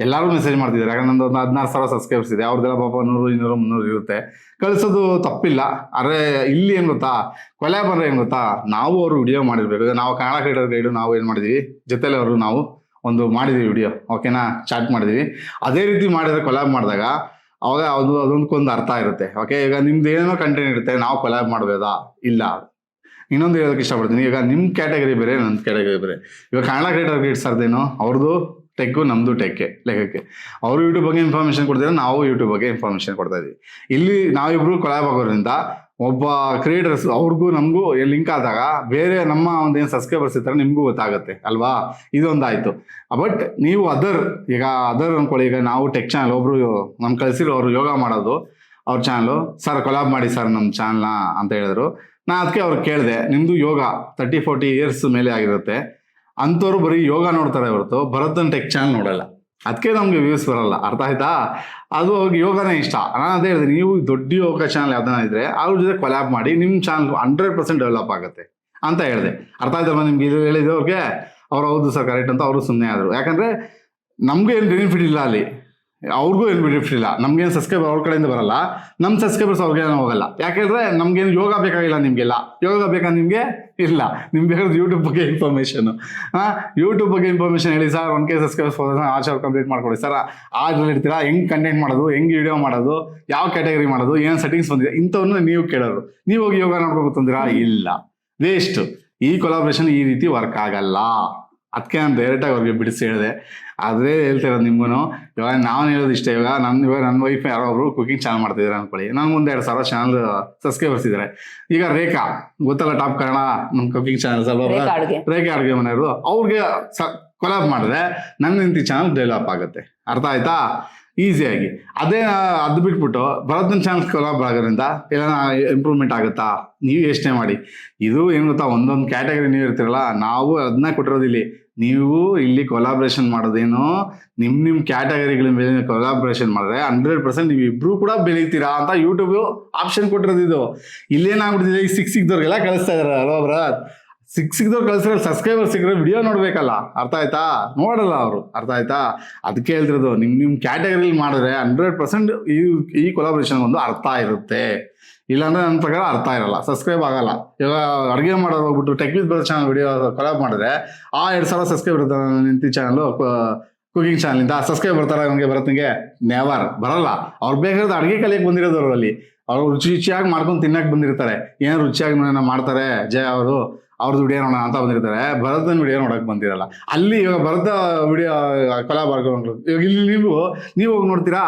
A: ಎಲ್ಲರೂ ಮೆಸೇಜ್ ಮಾಡ್ತಿದ್ದಾರೆ. ಯಾಕಂದ್ರೆ ನಂದು ಒಂದು ಹದಿನಾರು ಸಾವಿರ ಸಬ್ಸ್ಕ್ರೈಬರ್ಸ್ ಇದೆ. ಅವ್ರದ್ದೆಲ್ಲ ಪಾಪ ನೂರು, ಇನ್ನೂರು, ಮುನ್ನೂರು ಇರುತ್ತೆ. ಕಳಿಸೋದು ತಪ್ಪಿಲ್ಲ. ಆದರೆ ಇಲ್ಲಿ ಏನು ಗೊತ್ತಾ? ಕೊಲೆ ಅಂದ್ರೆ ಏನು ಗೊತ್ತಾ? ನಾವು ಅವರು ವಿಡಿಯೋ ಮಾಡಿರ್ಬೇಕು. ನಾವು ಕನ್ನಡ ಕ್ರೀಡರ್ ಗೈಡು ನಾವು ಏನು ಮಾಡಿದ್ವಿ? ಜೊತೆಲಿ ಅವರು ನಾವು ಒಂದು ಮಾಡಿದ್ವಿ ವಿಡಿಯೋ ಓಕೆನಾ ಚಾಟ್ ಮಾಡಿದ್ವಿ. ಅದೇ ರೀತಿ ಮಾಡಿದ್ರೆ ಕೊಲಾಬ್ ಮಾಡಿದಾಗ ಅವಾಗ ಅದು ಅದೊಂದಕ್ಕೊಂದು ಅರ್ಥ ಇರುತ್ತೆ. ಓಕೆ ಈಗ ನಿಮ್ದು ಏನೇನೋ ಕಂಟೆಂಟ್ ಇರುತ್ತೆ, ನಾವು ಕೊಲಾಬ್ ಮಾಡ್ಬೋದಾ? ಇಲ್ಲ. ಇನ್ನೊಂದು ಹೇಳೋಕೆ ಇಷ್ಟಪಡ್ತೀನಿ. ಈಗ ನಿಮ್ಮ ಕ್ಯಾಟಗರಿ ಬೇರೆ ನನ್ನ ಕ್ಯಾಟಗರಿ ಬೇರೆ. ಇವಾಗ ಕನ್ನಡ ಕ್ರೀಡರ್ ಗೈಡ್ ಸರ್ದೇನು ಅವ್ರದ್ದು ಟೆಕ್ಕು ನಮ್ಮದು ಟೆಕ್ಕೆ ಲೆಕ್ಕಕ್ಕೆ. ಅವರು ಯೂಟ್ಯೂಬ್ ಬಗ್ಗೆ ಇನ್ಫಾರ್ಮೇಷನ್ ಕೊಡ್ತಾರೆ ನಾವು ಯೂಟ್ಯೂಬ್ ಬಗ್ಗೆ ಇನ್ಫಾರ್ಮೇಷನ್ ಕೊಡ್ತಾ ಇದೀವಿ ಇಲ್ಲಿ ನಾವಿಬ್ರು ಕೊಲಾಬ್ ಆಗೋದ್ರಿಂದ ಒಬ್ಬ ಕ್ರಿಯೇಟರ್ಸ್ ಅವ್ರಿಗೂ ನಮಗೂ ಲಿಂಕ್ ಆದಾಗ ಬೇರೆ ನಮ್ಮ ಒಂದು ಏನು ಸಬ್ಸ್ಕ್ರೈಬರ್ಸ್ ಇರ್ತಾರೆ ನಿಮಗೂ ಗೊತ್ತಾಗುತ್ತೆ, ಅಲ್ವಾ? ಇದೊಂದಾಯ್ತು. ಬಟ್ ನೀವು ಅದರ್ ಈಗ ಅದರ್ ಅಂದ್ಕೊಳ್ಳಿ ಈಗ ನಾವು ಟೆಕ್ ಚಾನಲ್ ಒಬ್ರು ನಮ್ಮ ಕಳಿಸಿರೋ ಅವರು ಯೋಗ ಮಾಡೋದು, ಅವ್ರ ಚಾನಲು ಸರ್ ಕೊಲಾಬ್ ಮಾಡಿ ಸರ್ ನಮ್ಮ ಚಾನಲ್ನ ಅಂತ ಹೇಳಿದ್ರು. ನಾ ಅದಕ್ಕೆ ಅವ್ರು ಕೇಳಿದೆ ನಿಮ್ಮದು ಯೋಗ ತರ್ಟಿ ಫೋರ್ಟಿ ಇಯರ್ಸ್ ಮೇಲೆ ಆಗಿರುತ್ತೆ. ಅಂಥವ್ರು ಬರೀ ಯೋಗ ನೋಡ್ತಾರೆ ಹೊರತು ಭರತನ್ ಟೆಕ್ ಚಾನಲ್ ನೋಡಲ್ಲ. ಅದಕ್ಕೆ ನಮ್ಗೆ ವ್ಯೂಸ್ ಬರಲ್ಲ. ಅರ್ಥ ಆಯ್ತಾ? ಅದು ಅವ್ರಿಗೆ ಯೋಗನೇ ಇಷ್ಟ. ನಾನು ಅದೇ ಹೇಳಿದೆ, ನೀವು ದೊಡ್ಡ ಯೋಗ ಚಾನಲ್ ಯಾವ್ದಾನ ಇದ್ರೆ ಅವ್ರ ಜೊತೆ ಕೊಲಾಬ್ ಮಾಡಿ ನಿಮ್ಮ ಚಾನಲ್ ಹಂಡ್ರೆಡ್ ಪರ್ಸೆಂಟ್ ಡೆವಲಪ್ ಆಗುತ್ತೆ ಅಂತ ಹೇಳಿದೆ. ಅರ್ಥ ಆಯ್ತಲ್ಲ ನಿಮ್ಗೆ ಇದು ಹೇಳಿದ್ರೆ ಅವ್ರಿಗೆ ಅವ್ರು ಹೌದು ಸರ್ ಕರೆಕ್ಟ್ ಅಂತ ಅವರು ಸುಮ್ಮನೆ ಆದರು. ಯಾಕಂದ್ರೆ ನಮ್ಗೆ ಏನು ಬೆನಿಫಿಟ್ ಇಲ್ಲ ಅಲ್ಲಿ. ಅವ್ರಿಗೂ ಏನು ಬೆನಿಫಿಟ್ ಇಲ್ಲ. ನಮ್ಗೇನು ಸಬ್ಸ್ಕ್ರೈಬರ್ ಅವ್ರ ಕಡೆಯಿಂದ ಬರಲ್ಲ. ನಮ್ಮ ಸಬ್ಸ್ಕ್ರೈಬರ್ಸ್ ಅವ್ರಿಗೇನು ಹೋಗಲ್ಲ. ಯಾಕೆಂದ್ರೆ ನಮ್ಗೇನು ಯೋಗ ಬೇಕಾಗಿಲ್ಲ ನಿಮಗೆಲ್ಲ. ಯೋಗ ಬೇಕಾ ನಿಮಗೆ? ಇಲ್ಲ. ನಿಮ್ಗೆ ಬೇಕಾದ್ರೆ ಯೂಟ್ಯೂಬ್ ಬಗ್ಗೆ ಇನ್ಫಾರ್ಮೇಷನ್ ಹಾಂ ಯೂಟ್ಯೂಬ್ ಬಗ್ಗೆ ಇನ್ಫಾರ್ಮೇಷನ್ ಹೇಳಿ ಸರ್ ಒನ್ ಕೆ ಸಬ್ಸ್ಕ್ರೈಬರ್ಸ್ ಆಚೆ ಕಂಪ್ಲೀಟ್ ಮಾಡ್ಕೊಡಿ. ಸರ್ ಆದ್ರಲ್ಲಿ ಇರ್ತೀರಾ? ಹೆಂಗ್ ಕಂಟೆಂಟ್ ಮಾಡೋದು? ಹೆಂಗ್ ವಿಡಿಯೋ ಮಾಡೋದು? ಯಾವ ಕ್ಯಾಟಗರಿ ಮಾಡೋದು? ಏನು ಸೆಟ್ಟಿಂಗ್ಸ್ ಬಂದಿದೆ? ಇಂಥವನ್ನ ನೀವು ಕೇಳೋರು. ನೀವು ಹೋಗಿ ಯೋಗ ನೋಡ್ಕೊಬೇಕಂದಿರಾ ಇಲ್ಲ. ವೇಸ್ಟ್ ಈ ಕೊಲಾಬ್ರೇಷನ್ ಈ ರೀತಿ ವರ್ಕ್ ಆಗಲ್ಲ. ಅದಕ್ಕೆ ನಾನು ಡೈರೆಕ್ಟಾಗಿ ಅವ್ರಿಗೆ ಬಿಡಿಸಿ ಹೇಳಿದೆ. ಅದೇ ಹೇಳ್ತಿರೋದು ನಿಮ್ಗೂ ಇವಾಗ ನಾನು ಹೇಳೋದು ಇಷ್ಟ. ಇವಾಗ ನನ್ನ ಇವಾಗ ನನ್ನ ವೈಫ್ ಯಾರೋ ಒಬ್ರು ಕುಕಿಂಗ್ ಚಾನಲ್ ಮಾಡ್ತಿದ್ದಾರೆ ಅನ್ಕೊಳ್ಳಿ. ನಂಗೆ ಮುಂದೆ ಎರಡು ಸಾವಿರ ಚಾನಲ್ ಸಬ್ಸ್ಕ್ರೈಬರ್ಸ್ ಇದ್ದಾರೆ ಈಗ ರೇಖಾ ಗೊತ್ತಲ್ಲ ಟಾಪ್ ಕನ್ನಡ ನಮ್ಮ ಕುಕಿಂಗ್ ಚಾನಲ್ ಸ್ವಲ್ಪ
B: ರೇಖಾ ಅಡ್ಗೆ.
A: ಮನೆಯವರು ಅವ್ರಿಗೆ ಕೊಲಾಬ್ ಮಾಡಿದ್ರೆ ನನ್ನ ನಿಂತಿ ಚಾನಲ್ ಡೆವಲಪ್ ಆಗುತ್ತೆ. ಅರ್ಥ ಆಯ್ತಾ? ಈಸಿಯಾಗಿ ಅದೇ ಅದು ಬಿಟ್ಬಿಟ್ಟು ಭರತನ ಚಾನಲ್ ಕೊಲಾಬ್ ಆಗೋದ್ರಿಂದ ಇಲ್ಲ ಇಂಪ್ರೂವ್ಮೆಂಟ್ ಆಗುತ್ತಾ? ನೀವು ಯೋಚನೆ ಮಾಡಿ. ಇದು ಏನು ಗೊತ್ತಾ ಒಂದೊಂದು ಕ್ಯಾಟಗರಿ ನೀವು ಇರ್ತೀರಲ್ಲ ನಾವು ಅದನ್ನ ಕೊಟ್ಟಿರೋದು ಇಲ್ಲಿ. ನೀವು ಇಲ್ಲಿ ಕೊಲಾಬ್ರೇಷನ್ ಮಾಡೋದೇನು, ನಿಮ್ ನಿಮ್ ಕ್ಯಾಟಗರಿಗಳ ಮೇಲೆ ಕೊಲಾಬ್ರೇಷನ್ ಮಾಡಿದ್ರೆ ಹಂಡ್ರೆಡ್ ಪರ್ಸೆಂಟ್ ನೀವು ಇಬ್ರು ಕೂಡ ಬೆಳೀತೀರಾ ಅಂತ ಯೂಟ್ಯೂಬ್ ಆಪ್ಷನ್ ಕೊಟ್ಟಿರೋದು ಇದು. ಇಲ್ಲೇನಾಗ್ಬಿಟ್ಟಿದೆ? ಈ ಸಿಕ್ ಸಿಕ್ದವ್ರಿಗೆಲ್ಲ ಕಳಿಸ್ತಾ ಇದಾರೆ, ಅಲ್ವಾ ಭರತ್ ಸಿಕ್ ಸಿಕ್ದವ್ರು ಕಳಿಸಿದ್ರೆ ಸಬ್ಸ್ಕ್ರೈಬರ್ ಸಿಕ್ಕರೆ ವಿಡಿಯೋ ನೋಡ್ಬೇಕಲ್ಲ, ಅರ್ಥ ಆಯ್ತಾ? ನೋಡಲ್ಲ ಅವರು, ಅರ್ಥ ಆಯ್ತಾ? ಅದಕ್ಕೆ ಹೇಳ್ತಿರೋದು, ನಿಮ್ ನಿಮ್ ಕ್ಯಾಟಗರಿಲಿ ಮಾಡಿದ್ರೆ ಹಂಡ್ರೆಡ್ ಪರ್ಸೆಂಟ್ ಈ ಈ ಕೊಲಾಬ್ರೇಷನ್ ಒಂದು ಅರ್ಥ ಇರುತ್ತೆ. ಇಲ್ಲಾಂದ್ರೆ ನನ್ನ ಪ್ರಕಾರ ಅರ್ಥ ಇರಲ್ಲ ಸಬ್ಸ್ಕ್ರೈಬ್ ಆಗಲ್ಲ. ಇವಾಗ ಅಡುಗೆ ಮಾಡೋದು ಹೋಗ್ಬಿಟ್ಟು ಟೆಕ್ ವಿತ್ ಬರೋ ಚಾನಲ್ ವಿಡಿಯೋ ಕಲಾಬ್ ಮಾಡಿದ್ರೆ ಆ ಎರಡು ಸಾವಿರ ಸಬ್ಸ್ಕ್ರೈಬ್ ಇರುತ್ತೆ ನಿಂತಿ ಚಾನಲ್ ಕುಕಿಂಗ್ ಚಾನಲಿಂದ ಸಬ್ಸ್ಕ್ರೈಬ್ ಬರ್ತಾರೆ ನನಗೆ ಬರತ್ತಂಗೆ ನೆವರ್ ಬರಲ್ಲ. ಅವ್ರು ಬೇಕಾದ್ರೆ ಅಡುಗೆ ಕಲಿಯಕ್ಕೆ ಬಂದಿರೋದು ಅವರಲ್ಲಿ ಅವ್ರು ರುಚಿ ರುಚಿಯಾಗಿ ಮಾಡ್ಕೊಂಡು ತಿನ್ನಕ್ಕೆ ಬಂದಿರ್ತಾರೆ. ಏನು ರುಚಿಯಾಗಿ ಮಾಡ್ತಾರೆ, ಜಯ ಅವರು ಅವ್ರದ್ದು ವಿಡಿಯೋ ನೋಡೋಣ ಅಂತ ಬಂದಿರ್ತಾರೆ. ಭರತನ ವಿಡಿಯೋ ನೋಡಕ್ ಬಂದಿರಲ್ಲ. ಅಲ್ಲಿ ಇವಾಗ ಭರತ ವಿಡಿಯೋ ಮಾಡ್ಕೊಂಡು ಇವಾಗ ಇಲ್ಲಿ ನೀವು ನೀವು ಹೋಗಿ ನೋಡ್ತೀರಾ?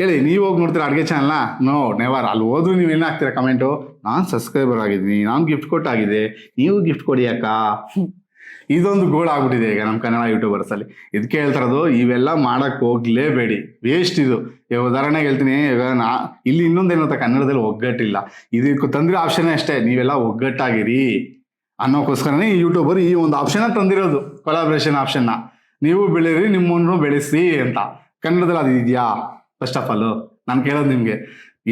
A: ಹೇಳಿ, ನೀವು ಹೋಗಿ ನೋಡ್ತೀರಾ ಅಡುಗೆ ಚಾನಲ್ನ ನೋ? ನೆವರ್ ಅಲ್ಲಿ ಹೋದ್ರು ನೀವು ಏನು ಹಾಕ್ತೀರಾ ಕಮೆಂಟು ನಾನು ಸಬ್ಸ್ಕ್ರೈಬರ್ ಆಗಿದ್ದೀನಿ, ನಾನು ಗಿಫ್ಟ್ ಕೊಟ್ಟಾಗಿದೆ, ನೀವು ಗಿಫ್ಟ್ ಕೊಡಿ ಅಕ್ಕ. ಇದೊಂದು ಗೋಳ್ ಆಗ್ಬಿಟ್ಟಿದೆ ಈಗ ನಮ್ಮ ಕನ್ನಡ ಯೂಟ್ಯೂಬರ್ಸಲ್ಲಿ ಇದಕ್ಕೆ ಹೇಳ್ತಾರದು ಇವೆಲ್ಲ ಮಾಡಕ್ಕೆ ಹೋಗ್ಲೇಬೇಡಿ. ವೇಸ್ಟ್ ಇದು. ಈಗ ಉದಾಹರಣೆಗೆ ಹೇಳ್ತೀನಿ, ಈಗ ನಾ, ಇಲ್ಲಿ ಇನ್ನೊಂದು ಏನಂತ ಕನ್ನಡದಲ್ಲಿ ಒಗ್ಗಟ್ಟಿಲ್ಲ. ಇದಕ್ಕೆ ತಂದಿರೋ ಆಪ್ಷನ್ ಅಷ್ಟೇ, ನೀವೆಲ್ಲ ಒಗ್ಗಟ್ಟಾಗಿರಿ. ಅನ್ನೋಕ್ಕೋಸ್ಕರನೇ ಈ ಯೂಟ್ಯೂಬರ್ ಈ ಒಂದು ಆಪ್ಷನ್ ತಂದಿರೋದು ಕೊಲಾಬ್ರೇಷನ್ ಆಪ್ಷನ್ನ ನೀವು ಬೆಳೀರಿ ನಿಮ್ಮನ್ನು ಬೆಳೆಸಿ ಅಂತ. ಕನ್ನಡದಲ್ಲಿ ಅದು ಇದೆಯಾ ಫಸ್ಟ್ ಆಫ್ ಆಲ್ ನಾನು ಕೇಳೋದು ನಿಮಗೆ.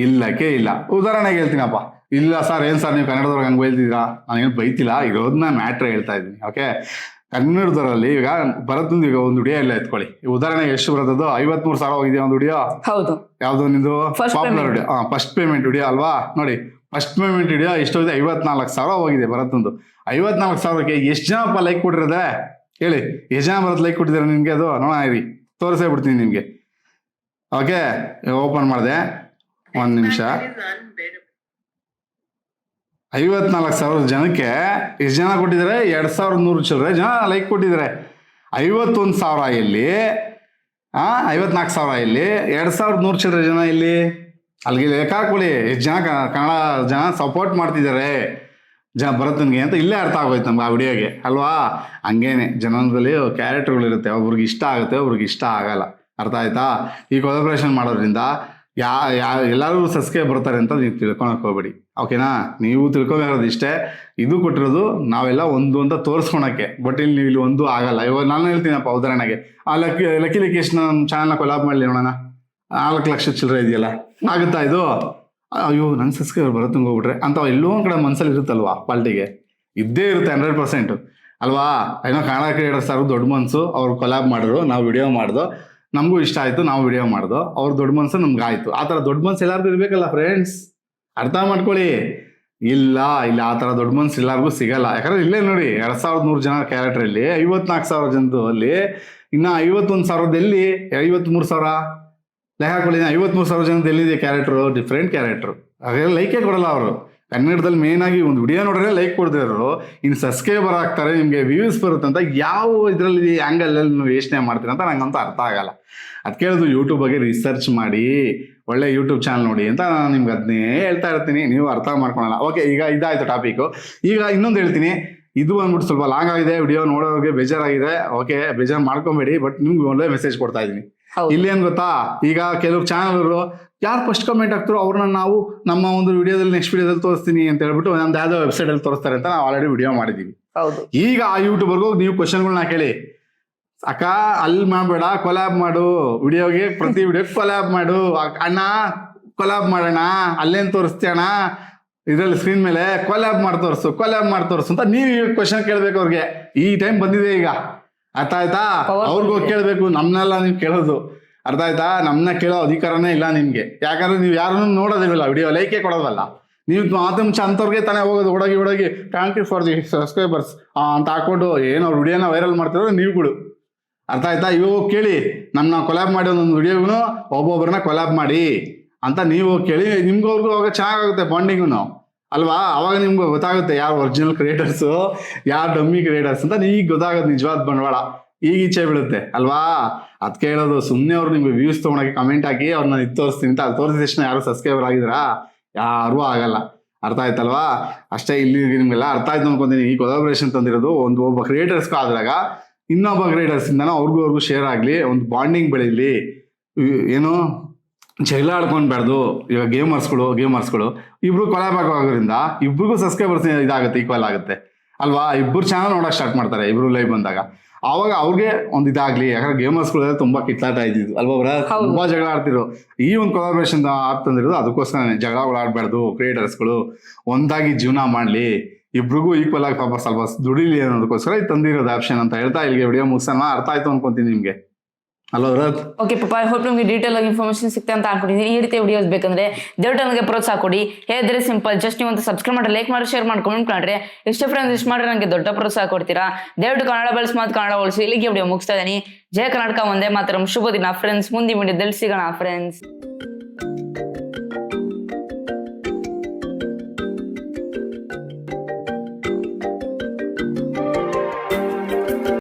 A: ಇಲ್ಲಕ್ಕೆ ಇಲ್ಲ. ಉದಾಹರಣೆಗೆ ಹೇಳ್ತೀನಪ್ಪ. ಇಲ್ಲ ಸರ್ ಏನು ಸರ್ ನೀವು ಕನ್ನಡದವ್ರಿಗೆ ಹಂಗೆ ಬೈತಿದ್ದೀರಾ ನಾನೇನು ಬೈತಿಲ್ಲ ಇರೋದನ್ನ ಮ್ಯಾಟ್ರ್ ಹೇಳ್ತಾ ಇದ್ದೀನಿ ಓಕೆ ಕನ್ನಡದವರಲ್ಲಿ ಈಗ ಬರೋದ್ರಿಂದ ಈಗ ಒಂದು ದುಡಿಯೋ ಇಲ್ಲ ಎತ್ಕೊಳ್ಳಿ. ಉದಾಹರಣೆಗೆ ಎಷ್ಟು ಬರೋದದು ಐವತ್ಮೂರು ಸಾವಿರ ಹೋಗಿದೆ ಒಂದು ವಿಡಿಯೋ
B: ಹೌದು.
A: ಯಾವ್ದು ನಿಂದು? Popular
B: payment.
A: ಹಾಂ ಫಸ್ಟ್ ಪೇಮೆಂಟ್ ವಿಡಿಯೋ ಅಲ್ವಾ? ನೋಡಿ ಫಸ್ಟ್ ಪೇಮೆಂಟ್ ವಿಡಿಯೋ ಎಷ್ಟೋಗಿದೆ ಐವತ್ನಾಲ್ಕು ಸಾವಿರ ಹೋಗಿದೆ ಬರತ್ತೊಂದು ಐವತ್ನಾಲ್ಕು ಸಾವಿರಕ್ಕೆ ಎಷ್ಟು ಜನಪ್ಪ ಲೈಕ್ ಕೊಟ್ಟಿರೋದೆ? ಹೇಳಿ ಎಷ್ಟು ಜನ ಬರೋದು ಲೈಕ್ ಕೊಟ್ಟಿದ್ದಾರೆ ನಿಮಗೆ ಅದು? ನೋಡೋಣ ಇರಿ. ತೋರಿಸೇ ಬಿಡ್ತೀನಿ ನಿಮಗೆ. ಓಕೆ ಓಪನ್ ಮಾಡಿದೆ. ಒಂದು ನಿಮಿಷ. ಐವತ್ನಾಲ್ಕು ಸಾವಿರ ಜನಕ್ಕೆ ಎಷ್ಟು ಜನ ಕೊಟ್ಟಿದ್ದಾರೆ? ಎರಡು ಸಾವಿರದ ನೂರು ಚಿಲ್ಲರೆ ಜನ ಲೈಕ್ ಕೊಟ್ಟಿದ್ದಾರೆ. ಐವತ್ತೊಂದು ಸಾವಿರ ಇಲ್ಲಿ ಆ ಐವತ್ನಾಲ್ಕು ಸಾವಿರ ಇಲ್ಲಿ ಎರಡು ಸಾವಿರದ ನೂರು ಚಿಲ್ಲರೆ ಜನ ಇಲ್ಲಿ. ಅಲ್ಲಿಗೆ ಲೆಕ್ಕ ಹಾಕೊಳ್ಳಿ ಎಷ್ಟು ಜನ ಕನ್ನಡ ಜನ ಸಪೋರ್ಟ್ ಮಾಡ್ತಿದ್ದಾರೆ. ಜನ ಭರತನ್ಗೆ ಅಂತ ಇಲ್ಲೇ ಅರ್ಥ ಆಗೋಯ್ತು ನಮ್ಗೆ ಆ ವಿಡಿಯೋಗೆ ಅಲ್ವಾ? ಹಂಗೇನೆ ಜನದಲ್ಲಿ ಕ್ಯಾರೆಕ್ಟರ್ಗಳಿರುತ್ತೆ ಒಬ್ರಿಗೆ ಇಷ್ಟ ಆಗುತ್ತೆ ಒಬ್ರಿಗೆ ಇಷ್ಟ ಆಗಲ್ಲ. ಅರ್ಥ ಆಯ್ತಾ? ಈ ಕೊಲಾಬ್ರೇಷನ್ ಮಾಡೋದ್ರಿಂದ ಯಾ ಯಾ, ಎಲ್ಲರೂ ಸಸ್ಕೆ ಬರ್ತಾರೆ ಅಂತ ನೀವು ತಿಳ್ಕೊಳಕ್ ಹೋಗ್ಬೇಡಿ. ಓಕೆನಾ ನೀವು ತಿಳ್ಕೊಬೇಕಾದ್ರೆ ಇಷ್ಟೇ. ಇದು ಕೊಟ್ಟಿರೋದು ನಾವೆಲ್ಲ ಒಂದು ಅಂತ ತೋರಿಸ್ಕೊಳಕ್ಕೆ. ಬಟ್ ಇಲ್ಲಿ ನೀವು ಇಲ್ಲಿ ಒಂದು ಆಗಲ್ಲ. ಇವಾಗ ನಾನು ಹೇಳ್ತೀನಪ್ಪ ಉದಾಹರಣೆಗೆ. ಆ ಲಕ್ಕಿ ಲಕ್ಕಿ ಲಕ್ಕೇಶ್ ನಮ್ಮ ಚಾನಲ್ನ ಕೊಲಾಬ್ ಮಾಡಲಿ ನೋಡೋಣ. ನಾಲ್ಕು ಲಕ್ಷ ಚಿಲ್ಲರೆ ಇದೆಯಲ್ಲ. ಆಗುತ್ತಾ ಇದು? ಅಯ್ಯೋ ನನ್ನ ಸಸ್ಕೆ ಬರುತ್ತೆ ಹೋಗ್ಬಿಟ್ರೆ. ಅಂತ ಎಲ್ಲೋ ಒಂದು ಕಡೆ ಮನ್ಸಲ್ಲಿ ಇರುತ್ತಲ್ವಾ ಪಾಲ್ಟಿಗೆ? ಇದ್ದೇ ಇರುತ್ತೆ ಹಂಡ್ರೆಡ್ ಪರ್ಸೆಂಟ್ ಅಲ್ವಾ? ಏನೋ ಕನ್ನಡ ಕ್ರಿಯೇಟರ್ಸ್ ಸರ್ ದೊಡ್ಡ ಮನಸ್ಸು ಅವ್ರು ಕೊಲಾಬ್ ಮಾಡಿದ್ರು, ನಾವು ವಿಡಿಯೋ ಮಾಡ್ದು. ನಮಗೂ ಇಷ್ಟ ಆಯಿತು, ನಾವು ವಿಡಿಯೋ ಮಾಡ್ದು. ಅವ್ರ ದೊಡ್ಡ ಮನಸ್ಸು ನಮ್ಗೆ ಆಯಿತು. ಆ ಥರ ದೊಡ್ಡ ಮನಸ್ಸು ಎಲ್ಲರಿಗೂ ಇರಬೇಕಲ್ಲ ಫ್ರೆಂಡ್ಸ್ ಅರ್ಥ ಮಾಡ್ಕೊಳ್ಳಿ. ಇಲ್ಲ ಇಲ್ಲ, ಆ ಥರ ದೊಡ್ಡ ಮನಸ್ಸು ಎಲ್ಲರಿಗೂ ಸಿಗಲ್ಲ. ಯಾಕಂದ್ರೆ ಇಲ್ಲೇ ನೋಡಿ, ಎರಡು ಸಾವಿರದ ನೂರು ಜನ ಕ್ಯಾರೆಕ್ಟ್ರಲ್ಲಿ ಐವತ್ನಾಲ್ಕು ಸಾವಿರ ಜನದ್ದು ಅಲ್ಲಿ, ಇನ್ನು ಐವತ್ತೊಂದು ಸಾವಿರದಲ್ಲಿ ಐವತ್ಮೂರು ಸಾವಿರ? ಲೆಕ್ಕ ಹಾಕೊಳ್ಳಿ ಐವತ್ಮೂರು ಸಾವಿರ ಜನದ ಎಲ್ಲಿದೆ ಕ್ಯಾರೆಕ್ಟರ್ ಡಿಫ್ರೆಂಟ್ ಕ್ಯಾರೆಕ್ಟ್ರು ಹಾಗೆಲ್ಲ ಲೈಕೇ ಕೊಡಲ್ಲ ಅವರು. ಕನ್ನಡದಲ್ಲಿ ಮೇನ್ ಆಗಿ ಒಂದು ವಿಡಿಯೋ ನೋಡಿದ್ರೆ ಲೈಕ್ ಕೊಡ್ತಿರೋರು ಇನ್ನು ಸಬ್ಸ್ಕ್ರೈಬರ್ ಆಗ್ತಾರೆ, ನಿಮಗೆ ವ್ಯೂಸ್ ಬರುತ್ತೆ ಅಂತ ಯಾವ ಇದರಲ್ಲಿ ಆ್ಯಂಗಲ್ ನೀವು ಯೋಚನೆ ಮಾಡ್ತೀರ ಅಂತ ನಂಗಂತೂ ಅರ್ಥ ಆಗಲ್ಲ. ಅದು ಕೇಳಿದ್ರು ಯೂಟ್ಯೂಬ್ ಬಗ್ಗೆ ರಿಸರ್ಚ್ ಮಾಡಿ, ಒಳ್ಳೆ ಯೂಟ್ಯೂಬ್ ಚಾನಲ್ ನೋಡಿ ಅಂತ ನಾನು ನಿಮ್ಗೆ ಅದನ್ನೇ ಹೇಳ್ತಾ ಇರ್ತೀನಿ, ನೀವು ಅರ್ಥ ಮಾಡ್ಕೊಳಲ್ಲ. ಓಕೆ ಈಗ ಇದಾಯ್ತು ಟಾಪಿಕ್ ಈಗ ಇನ್ನೊಂದು ಹೇಳ್ತೀನಿ. ಇದು ಬಂದ್ಬಿಟ್ಟು ಸ್ವಲ್ಪ ಲಾಂಗ್ ಆಗಿದೆ ವಿಡಿಯೋ ನೋಡೋರಿಗೆ ಬೇಜಾರಾಗಿದೆ. ಓಕೆ ಬೇಜಾರು ಮಾಡ್ಕೊಬೇಡಿ ಬಟ್ ನಿಮ್ಗೆ ಒಳ್ಳೆ ಮೆಸೇಜ್ ಕೊಡ್ತಾ ಇದ್ದೀನಿ. ಇಲ್ಲಿ ಏನ್ ಗೊತ್ತಾ? ಈಗ ಕೆಲವು ಚಾನಲ್ ಯಾರು ಫಸ್ಟ್ ಕಮೆಂಟ್ ಹಾಕ್ತಾರೋ ಅವ್ರನ್ನ ನಾವು ನಮ್ಮ ಒಂದು ವಿಡಿಯೋದಲ್ಲಿ ನೆಕ್ಸ್ಟ್ ವಿಡಿಯೋದಲ್ಲಿ ತೋರಿಸ್ತೀನಿ ಅಂತ ಹೇಳ್ಬಿಟ್ಟು ನಮ್ದು ಯಾವ್ದೋ ವೆಬ್ಸೈಟ್ ಅಲ್ಲಿ ತೋರಿಸ್ತಾರೆ ಅಂತ ನಾವು ಆಲ್ರೆಡಿ ವಿಡಿಯೋ ಮಾಡಿದೀವಿ. ಈಗ ಆ ಯೂಟ್ಯೂಬರ್ಗೂ ನೀವು ಕ್ವಶನ್ಗಳನ್ನ ಕೇಳಿ. ಅಕ್ಕ ಅಲ್ಲಿ ಮಾಡಬೇಡ ಕೊಲಾಬ್ ಮಾಡು. ವಿಡಿಯೋಗೆ ಪ್ರತಿ ವಿಡಿಯೋಗೆ ಕೊಲಾಬ್ ಮಾಡು. ಅಣ್ಣ ಕೊಲಾಬ್ ಮಾಡೋಣ. ಅಲ್ಲೇನು ತೋರಿಸ್ತೀಯಣ್ಣ ಇದರಲ್ಲಿ ಸ್ಕ್ರೀನ್ ಮೇಲೆ ಕೊಲಾಬ್ ಮಾಡಿ ತೋರಿಸು ಕೊಲಾಬ್ ಮಾಡಿ ತೋರಿಸು ಅಂತ ನೀವು ಕ್ವಶನ್ ಕೇಳ್ಬೇಕು ಅವ್ರಿಗೆ. ಈ ಟೈಮ್ ಬಂದಿದೆ ಈಗ. ಅರ್ಥ ಆಯ್ತಾ? ಅವ್ರಿಗೂ. ಕೇಳಬೇಕು ನಮ್ನೆಲ್ಲ ನೀವು ಕೇಳೋದು. ಅರ್ಥ ಆಯ್ತಾ? ನಮ್ಮನ್ನ ಕೇಳೋ ಅಧಿಕಾರನೇ ಇಲ್ಲ ನಿಮ್ಗೆ. ಯಾಕಂದ್ರೆ ನೀವು ಯಾರನ್ನೂ ನೋಡೋದಿಲ್ಲ ವಿಡಿಯೋ ಲೈಕೆ ಕೊಡೋದಲ್ಲ. ನೀವು ಮಾತು ಅಂತವ್ರಿಗೆ ತಾನೇ ಹೋಗೋದು ಹುಡುಗಿ ಹುಡುಗಿ thank you for the subscribers ಅಂತ ಹಾಕೊಂಡು ಏನೋ ಅವ್ರ ವಿಡಿಯೋನ ವೈರಲ್ ಮಾಡ್ತಿರೋ ನೀವುಗಳು ಅರ್ಥ ಆಯ್ತಾ? ಇವಾಗ ಕೇಳಿ ನಮ್ಮನ್ನ ಕೊಲಾಬ್ ಮಾಡಿ ಒಂದೊಂದು ವಿಡಿಯೋಗೂ ಒಬ್ಬೊಬ್ಬರನ್ನ ಕೊಲಾಬ್ ಮಾಡಿ ಅಂತ ನೀವು ಕೇಳಿ ನಿಮ್ಗೂ ಅವ್ರಿಗೂ ಅವಾಗ ಚೆನ್ನಾಗಾಗುತ್ತೆ ಬಾಂಡಿಂಗು ಅಲ್ವಾ? ಅವಾಗ ನಿಮ್ಗೆ ಗೊತ್ತಾಗುತ್ತೆ ಯಾರು ಒರಿಜಿನಲ್ ಕ್ರಿಯೇಟರ್ಸು ಯಾರು ಡಮ್ಮಿ ಕ್ರಿಯೇಟರ್ಸ್ ಅಂತ. ಈಗ ಗೊತ್ತಾಗುತ್ತೆ ನಿಜವಾದ ಬಂಡವಾಳ. ಈಗ ಇಚ್ಛೆ ಬೀಳುತ್ತೆ, ಅಲ್ವಾ? ಅದಕ್ಕೆ ಹೇಳೋದು ಸುಮ್ಮನೆ ಅವ್ರು ನಿಮ್ಗೆ ವ್ಯೂಸ್ ತೊಗೊಳಕ್ಕೆ ಕಮೆಂಟ್ ಹಾಕಿ ಅವ್ರನ್ನ ಇದು ತೋರಿಸ್ತೀನಿ ಅಂತ. ಅದು ತೋರಿಸಿದ ತಕ್ಷಣ ಯಾರು ಸಬ್ಸ್ಕ್ರೈಬರ್ ಆಗಿದ್ರಾ? ಯಾರೂ ಆಗಲ್ಲ. ಅರ್ಥ ಆಯ್ತಲ್ವಾ? ಅಷ್ಟೇ ಇಲ್ಲಿ ನಿಮ್ಗೆಲ್ಲ ಅರ್ಥ ಆಯ್ತು ಅನ್ಕೊಂತೀನಿ. ಈ ಕೊಲಾಬ್ರೇಷನ್ ತಂದಿರೋದು ಒಂದು ಒಬ್ಬ ಕ್ರಿಯೇಟರ್ಸ್ ಆದಾಗ ಇನ್ನೊಬ್ಬ ಕ್ರಿಯೇಟರ್ಸ್ ಇಂದನ ಅವ್ರಿಗೂ ಅವ್ರಿಗೂ ಶೇರ್ ಆಗಲಿ, ಒಂದು ಬಾಂಡಿಂಗ್ ಬೆಳೀಲಿ. ಏನು? ಜಗಳ ಆಡ್ಕೊಂಡ್ಬಾರ್ದು ಇವಾಗ ಗೇಮರ್ಸ್ಗಳು ಗೇಮರ್ಸ್ಗಳು ಇಬ್ರು ಕೊಲಾಬ್ ಆಗೋದ್ರಿಂದ ಇಬ್ರಿಗೂ ಸಬ್ಸ್ಕ್ರೈಬರ್ಸ್ ಇದಾಗುತ್ತೆ ಈಕ್ವಲ್ ಆಗುತ್ತೆ. ಅಲ್ವಾ? ಇಬ್ಬರು ಚಾನಲ್ ನೋಡಕ್ ಸ್ಟಾರ್ಟ್ ಮಾಡ್ತಾರೆ ಇಬ್ರು ಲೈವ್ ಬಂದಾಗ. ಅವಾಗ ಅವ್ರಿಗೆ ಒಂದು ಇದಾಗ್ಲಿ ಯಾಕಂದ್ರೆ ಗೇಮರ್ಸ್ಗಳೆಲ್ಲ ತುಂಬಾ ಕಿತ್ತಾಟ ಇದ್ದಿದ್ದು. ಅಲ್ವಾ ತುಂಬಾ ಜಗಳ ಆಡ್ತಿರು ಈ ಒಂದು ಕೊಲಾಬ್ರೇಷನ್ ಆಪ್ ತಂದಿರೋದು ಅದಕ್ಕೋಸ್ಕರ ಜಗಳಗಳು ಆಡ್ಬಾರ್ದು ಕ್ರಿಯೇಟರ್ಸ್ಗಳು ಒಂದಾಗಿ ಜೀವನ ಮಾಡ್ಲಿ. ಇಬ್ರಿಗೂ ಈಕ್ವಲ್ ಆಗಿ ಪಾಪ ಸ್ವಲ್ಪ ದುಡಿಲಿ ಅನ್ನೋದಕ್ಕೋಸ್ಕರ ಇದು ತಂದಿರೋದು ಆಪ್ಷನ್ ಅಂತ ಹೇಳ್ತಾ ಇಲ್ಲಿಗೆ ವಿಡಿಯೋ ಮುಗಿಸೋಣ ಅರ್ಥ ಆಯ್ತು ಅನ್ಕೊಂತೀನಿ ನಿಮ್ಗೆ. ಅಲ್ವಾ ಭರತ್
B: ಓಕೆ ಪಾಪ ಹೋಪ್ ನಿಮಗೆ ಡೀಟೇಲ್ ಆಗಿ ಇನ್ಫಾರ್ಮೇಶನ್ ಸಿಗ್ತಾ ಅಂತ ಅನ್ಕೊಂಡಿದ್ದೀನಿ ಈ ರೀತಿ ವಿಡಿಯೋಸ್ ಬೇಕಂದ್ರೆ ದಯವಿಟ್ಟು ನನಗೆ ಪ್ರೋತ್ಸಾಹ ಕೊಡಿ. ಹೇಳಿದ್ರೆ ಸಿಂಪಲ್ ಜಸ್ಟ್ ನೀವು ಒಂದು ಸಬ್ಸ್ಕ್ರೈಬ್ ಮಾಡಿ ಲೈಕ್ ಮಾಡಿ ಶೇರ್ ಮಾಡಿ ಕಮೆಂಟ್ ಮಾಡ್ರೆ, ಇಷ್ಟ ಫ್ರೆಂಡ್ಸ್ ಇಷ್ಟ ಮಾಡ್ರೆ ನನಗೆ ದೊಡ್ಡ ಪ್ರೋತ್ಸಾಹ ಕೊಡ್ತೀರಾ? ದಯವಿಟ್ಟು ಕನ್ನಡ ಬಳಸಿ ಮಾತು ಕನ್ನಡ ಉಳಿಸಿ ಇಲ್ಲಿಗೆ ವಿಡಿಯೋ ಮುಗಿಸ್ತಾ ಇದ್ದೀನಿ. ಜಯ ಕರ್ನಾಟಕ ಒಂದೇ ಮಾತ್ರ. ಶುಭ ದಿನ ಫ್ರೆಂಡ್ಸ್ ಮುಂದಿನ ವಿಡಿಯೋದಲ್ಲಿ ಸಿಗೋಣ ಫ್ರೆಂಡ್ಸ್